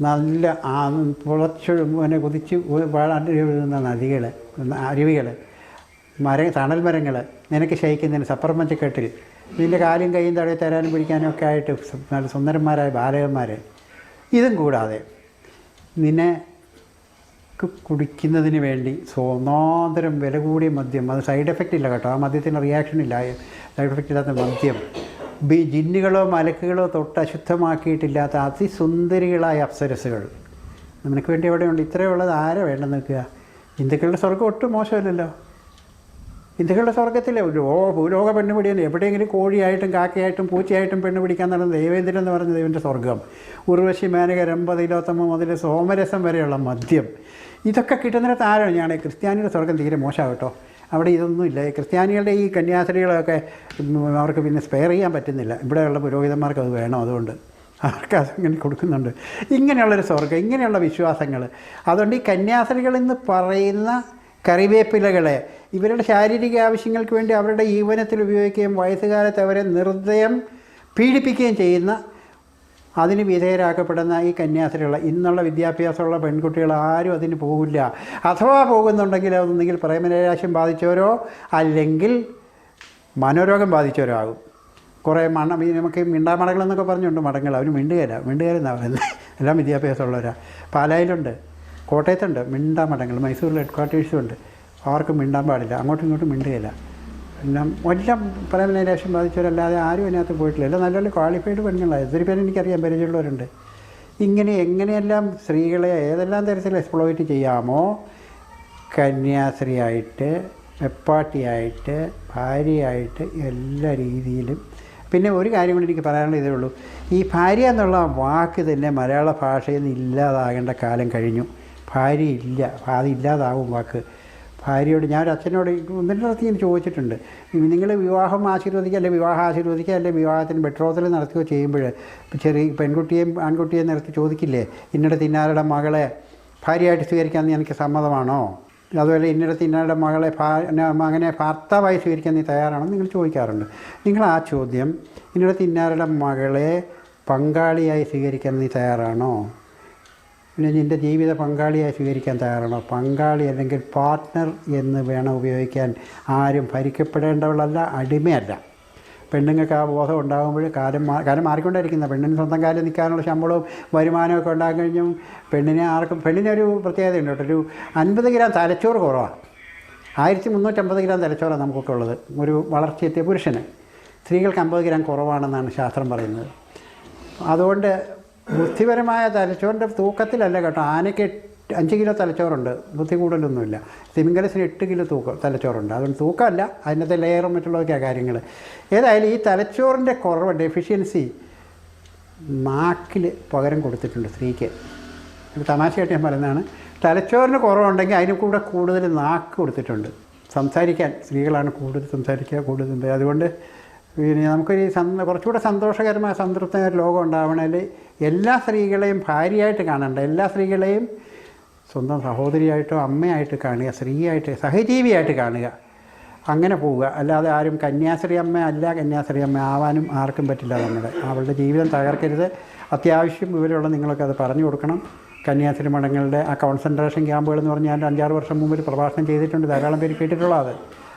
നല്ല ആ പുളച്ചുഴുമ്പനെ കുതിച്ച് ഒഴുകുന്ന നദികൾ അരുവികൾ മര തണൽ മരങ്ങൾ നിനക്ക് ശയിക്കുന്നതിന് സപ്പർമഞ്ചക്കെട്ടിൽ നിന്റെ കാലും കൈയും തടവി തരാനും പിടിക്കാനും ഒക്കെ ആയിട്ട് നല്ല സുന്ദരന്മാരായ ബാലകന്മാർ ഇതും കൂടാതെ നിന്നെ കുടിക്കുന്നതിന് വേണ്ടി സ്വതന്ത്രം വില കൂടിയ മദ്യം. അത് സൈഡ് എഫക്റ്റ് ഇല്ല കേട്ടോ. ആ മദ്യത്തിന് റിയാക്ഷൻ ഇല്ല. സൈഡ് എഫക്റ്റ് ഇല്ലാത്ത മദ്യം. ബി ജിന്നുകളോ മലക്കുകളോ തൊട്ട് അശുദ്ധമാക്കിയിട്ടില്ലാത്ത അതിസുന്ദരികളായ അപ്സരസുകൾ നിനക്ക് വേണ്ടി എവിടെയുണ്ട്? ഇത്രയുള്ളത് ആരെ വേണ്ടെന്ന് നിൽക്കുക ഹിന്ദുക്കളുടെ സ്വർഗം ഒട്ടും മോശമല്ലല്ലോ. ഹിന്ദുക്കളുടെ സ്വർഗത്തിലെ ഒരു ഓ ഭൂലോക പെണ്ണ് പിടിയാൻ എവിടെയെങ്കിലും കോഴിയായിട്ടും കാക്കയായിട്ടും പൂച്ചയായിട്ടും പെണ്ണുപിടിക്കാൻ നടന്ന ദേവേന്ദ്രൻ എന്ന് പറഞ്ഞ ദൈവന്റെ സ്വർഗം ഉർവശി മേനക രമ്പത് ഇലോത്തമ്മ മുതൽ സോമരസം വരെയുള്ള മദ്യം. ഇതൊക്കെ കിട്ടുന്നിടത്ത് ആരാണ് ഞാൻ ക്രിസ്ത്യാനിയുടെ സ്വർഗം തീരെ മോശമാകട്ടോ അവിടെ ഇതൊന്നും ഇല്ല. ക്രിസ്ത്യാനികളുടെ ഈ കന്യാസ്ത്രീകളൊക്കെ അവർക്ക് പിന്നെ സ്പെയർ ചെയ്യാൻ പറ്റുന്നില്ല. ഇവിടെയുള്ള പുരോഹിതന്മാർക്ക് അത് വേണം അതുകൊണ്ട്. അവർക്ക് അതങ്ങനെ കൊടുക്കുന്നുണ്ട്. ഇങ്ങനെയുള്ളൊരു സ്വർഗം ഇങ്ങനെയുള്ള വിശ്വാസങ്ങൾ അതുകൊണ്ട് ഈ കന്യാസ്ത്രീകൾ എന്ന് പറയുന്ന കറിവേപ്പിലകളെ ഇവരുടെ ശാരീരിക ആവശ്യങ്ങൾക്ക് വേണ്ടി അവരുടെ ജീവനത്തിൽ ഉപയോഗിക്കുകയും വയസ്സുകാലത്ത് അവരെ നിർദ്ദയം പീഡിപ്പിക്കുകയും ചെയ്യുന്ന അതിന് വിധേയരാക്കപ്പെടുന്ന ഈ കന്യാസ്ത്രീകൾ ഇന്നുള്ള വിദ്യാഭ്യാസമുള്ള പെൺകുട്ടികൾ ആരും അതിന് പോകില്ല. അഥവാ പോകുന്നുണ്ടെങ്കിൽ അതൊന്നെങ്കിൽ പ്രേമനൈരാശ്യം ബാധിച്ചവരോ അല്ലെങ്കിൽ മനോരോഗം ബാധിച്ചവരോ ആകും. കുറേ മണ നമുക്ക് മിണ്ടാമടകളെന്നൊക്കെ പറഞ്ഞുണ്ട് മടങ്ങൾ അവർ മിണ്ടുകയില്ല മിണ്ടുകയെന്നാണ് പറയുന്നത്. എല്ലാം വിദ്യാഭ്യാസമുള്ളവരാണ് പാലായിലുണ്ട് കോട്ടയത്തുണ്ട് മിണ്ടാ മഠങ്ങൾ മൈസൂരിൽ ഹെഡ് ക്വാർട്ടേഴ്സും ഉണ്ട് ആർക്കും മിണ്ടാൻ പാടില്ല. അങ്ങോട്ടും ഇങ്ങോട്ടും മിണ്ടുകയില്ല. എല്ലാം എല്ലാം പ്രേമനൈരാശ്യം ബാധിച്ചവരല്ലാതെ ആരും അതിനകത്ത് പോയിട്ടില്ല. എല്ലാം നല്ല നല്ല ക്വാളിഫൈഡ് പെണ്ണുങ്ങളാണ്. ഒത്തിരി പേര് എനിക്കറിയാൻ പരിചയമുള്ളവരുണ്ട്. ഇങ്ങനെ എങ്ങനെയെല്ലാം സ്ത്രീകളെ ഏതെല്ലാം തരത്തിൽ എക്സ്പ്ലോയിറ്റ് ചെയ്യാമോ? കന്യാസ്ത്രീയായിട്ട് വെപ്പാട്ടിയായിട്ട് ഭാര്യയായിട്ട് എല്ലാ രീതിയിലും. പിന്നെ ഒരു കാര്യം കൂടി എനിക്ക് പറയാനുള്ള ഇതേ ഉള്ളൂ. ഈ ഭാര്യ എന്നുള്ള വാക്ക് തന്നെ മലയാള ഭാഷയിൽ നിന്ന് ഇല്ലാതാകേണ്ട കാലം കഴിഞ്ഞു. ഭാര്യ ഇല്ല അത് ഇല്ലാതാവും വാക്ക്. ഭാര്യയോട് ഞാൻ ഒരു അച്ഛനോട് ഒന്നിന്റെ അടുത്ത് ഞാൻ ചോദിച്ചിട്ടുണ്ട്. നിങ്ങൾ വിവാഹം ആശീർവദിക്കുക അല്ലെങ്കിൽ വിവാഹം ആശീർവദിക്കുക അല്ലെങ്കിൽ വിവാഹത്തിന് ബെട്രോത്തിൽ നടത്തുകയോ ചെയ്യുമ്പോൾ ചെറിയ പെൺകുട്ടിയെയും ആൺകുട്ടിയെയും നിർത്തി ചോദിക്കില്ലേ ഇന്നിടത്ത് ഇന്നാരുടെ മകളെ ഭാര്യയായിട്ട് സ്വീകരിക്കാൻ എനിക്ക് സമ്മതമാണോ? അതുപോലെ ഇന്നിടത്ത് തിന്നാരുടെ മകളെ മകനെ ഭർത്താവായി സ്വീകരിക്കാൻ നീ തയ്യാറാണോ? നിങ്ങൾ ചോദിക്കാറുണ്ട്. നിങ്ങൾ ആ ചോദ്യം ഇന്നിടത്ത് ഇന്നാരുടെ മകളെ പങ്കാളിയായി സ്വീകരിക്കാൻ നീ തയ്യാറാണോ? പിന്നെ നിന്റെ ജീവിത പങ്കാളിയായി സ്വീകരിക്കാൻ തയ്യാറാണോ? പങ്കാളി അല്ലെങ്കിൽ പാർട്ട്ണർ എന്ന് വേണം ഉപയോഗിക്കാൻ. ആരും ഭരിക്കപ്പെടേണ്ടവളല്ല അടിമയല്ല. പെണ്ണുങ്ങൾക്ക് ആ ബോധം ഉണ്ടാകുമ്പോൾ കാലം മാ കാലം മാറിക്കൊണ്ടിരിക്കുന്ന പെണ്ണിന് സ്വന്തം കാലം നിൽക്കാനുള്ള ശമ്പളവും വരുമാനമൊക്കെ ഉണ്ടാക്കി കഴിഞ്ഞും പെണ്ണിനെ ആർക്കും പെണ്ണിനൊരു പ്രത്യേകത ഉണ്ട് കേട്ടോ. ഒരു അൻപത് ഗ്രാം തലച്ചോറ് കുറവാണ്. ആയിരത്തി മുന്നൂറ്റമ്പത് ഗ്രാം തലച്ചോറാണ് നമുക്കൊക്കെ ഉള്ളത്. ഒരു വളർച്ചയെത്തിയ പുരുഷന്. സ്ത്രീകൾക്ക് അമ്പത് ഗ്രാം കുറവാണെന്നാണ് ശാസ്ത്രം പറയുന്നത്. അതുകൊണ്ട് ബുദ്ധിപരമായ തലച്ചോറിന്റെ തൂക്കത്തിലല്ല കേട്ടോ. ആനയ്ക്ക് അഞ്ച് കിലോ തലച്ചോറുണ്ട്. ബുദ്ധി കൂടുതലൊന്നുമില്ല. തിമിംഗലത്തിന് എട്ട് കിലോ തൂക്കം തലച്ചോറുണ്ട്. അതുകൊണ്ട് തൂക്കമല്ല. അതിനകത്തെ ലെയറും മറ്റുള്ളതൊക്കെ കാര്യങ്ങൾ ഏതായാലും ഈ തലച്ചോറിന്റെ കുറവ് ഡെഫിഷ്യൻസി നാക്കിൽ പകരം കൊടുത്തിട്ടുണ്ട് സ്ത്രീക്ക്. തമാശയായിട്ട് ഞാൻ പറയുന്നതാണ്. തലച്ചോറിന് കുറവുണ്ടെങ്കിൽ അതിന് കൂടെ കൂടുതൽ നാക്ക് കൊടുത്തിട്ടുണ്ട്. സംസാരിക്കാൻ സ്ത്രീകളാണ് കൂടുതൽ സംസാരിക്കുക കൂടുതൽ. അതുകൊണ്ട് പിന്നെ നമുക്കൊരു സന്ത കുറച്ചുകൂടെ സന്തോഷകരമായ സംതൃപ്തമായ ലോകം ഉണ്ടാവണമെങ്കിൽ എല്ലാ സ്ത്രീകളെയും ഭാര്യയായിട്ട് കാണണ്ട. എല്ലാ സ്ത്രീകളെയും സ്വന്തം സഹോദരിയായിട്ടോ അമ്മയായിട്ട് കാണുക സ്ത്രീയായിട്ട് സഹജീവിയായിട്ട് കാണുക. അങ്ങനെ പോവുക. അല്ലാതെ ആരും കന്യാസ്ത്രീ അമ്മ അല്ല കന്യാസ്ത്രീ അമ്മ. ആവാനും ആർക്കും പറ്റില്ല നമ്മുടെ അവളുടെ ജീവിതം തകർക്കരുത്. അത്യാവശ്യം വിവരമുള്ള നിങ്ങളൊക്കെ അത് പറഞ്ഞു കൊടുക്കണം. കന്യാസ്ത്രീ മഠങ്ങളുടെ ആ കോൺസെൻട്രേഷൻ ക്യാമ്പുകൾ എന്ന് പറഞ്ഞാൽ ഞാൻ അഞ്ചാറ് വർഷം മുമ്പ് ഒരു പ്രഭാഷണം ചെയ്തിട്ടുണ്ട്. ധാരാളം പേര് കേട്ടിട്ടുള്ളത്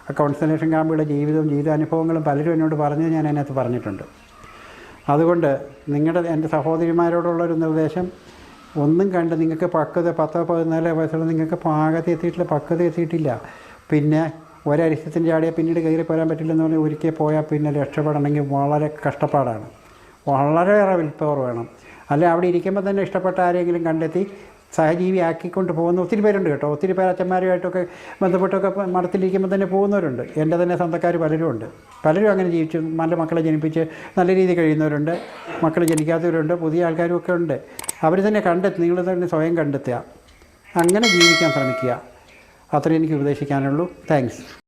ആ കോൺസെൻട്രേഷൻ ക്യാമ്പുകളുടെ ജീവിതവും ജീവിതാനുഭവങ്ങളും പലരും എന്നോട് പറഞ്ഞ് ഞാൻ അതിനകത്ത് പറഞ്ഞിട്ടുണ്ട്. അതുകൊണ്ട് നിങ്ങളുടെ എന്റെ സഹോദരിമാരോടുള്ളൊരു നിർദ്ദേശം ഒന്നും കണ്ട് നിങ്ങൾക്ക് പക്വത പത്തോ പതിനാലോ വയസ്സുള്ള നിങ്ങൾക്ക് പാകത എത്തിയിട്ടില്ല പക്വത എത്തിയിട്ടില്ല. പിന്നെ ഒരരിശത്തിന്റെ ആടിയെ പിന്നീട് കയറി പോരാൻ പറ്റില്ലെന്ന് പറഞ്ഞാൽ ഒരിക്കൽ പോയാൽ പിന്നെ രക്ഷപ്പെടണമെങ്കിൽ വളരെ കഷ്ടപ്പാടാണ്. വളരെയേറെ വിൽപ്പവർ വേണം. അല്ലെ അവിടെ ഇരിക്കുമ്പോൾ തന്നെ ഇഷ്ടപ്പെട്ട ആരെങ്കിലും കണ്ടെത്തി സഹജീവി ആക്കിക്കൊണ്ട് പോകുന്ന ഒത്തിരി പേരുണ്ട് കേട്ടോ. ഒത്തിരി പേർ അച്ഛന്മാരുമായിട്ടൊക്കെ ബന്ധപ്പെട്ടൊക്കെ മഠത്തിലിരിക്കുമ്പോൾ തന്നെ പോകുന്നവരുണ്ട്. എന്റെ തന്നെ സ്വന്തക്കാർ പലരും ഉണ്ട് പലരും അങ്ങനെ ജീവിച്ചു. നല്ല മക്കളെ ജനിപ്പിച്ച് നല്ല രീതിയിൽ കഴിയുന്നവരുണ്ട്. മക്കൾ ജനിക്കാത്തവരുണ്ട്. പുതിയ ആൾക്കാരും ഒക്കെ ഉണ്ട്. അവർ തന്നെ കണ്ടെത്തി നിങ്ങൾ തന്നെ സ്വയം കണ്ടെത്തുക. അങ്ങനെ ജീവിക്കാൻ ശ്രമിക്കുക. അത്രയും എനിക്ക് ഉപദേശിക്കാനുള്ളൂ. താങ്ക്സ്.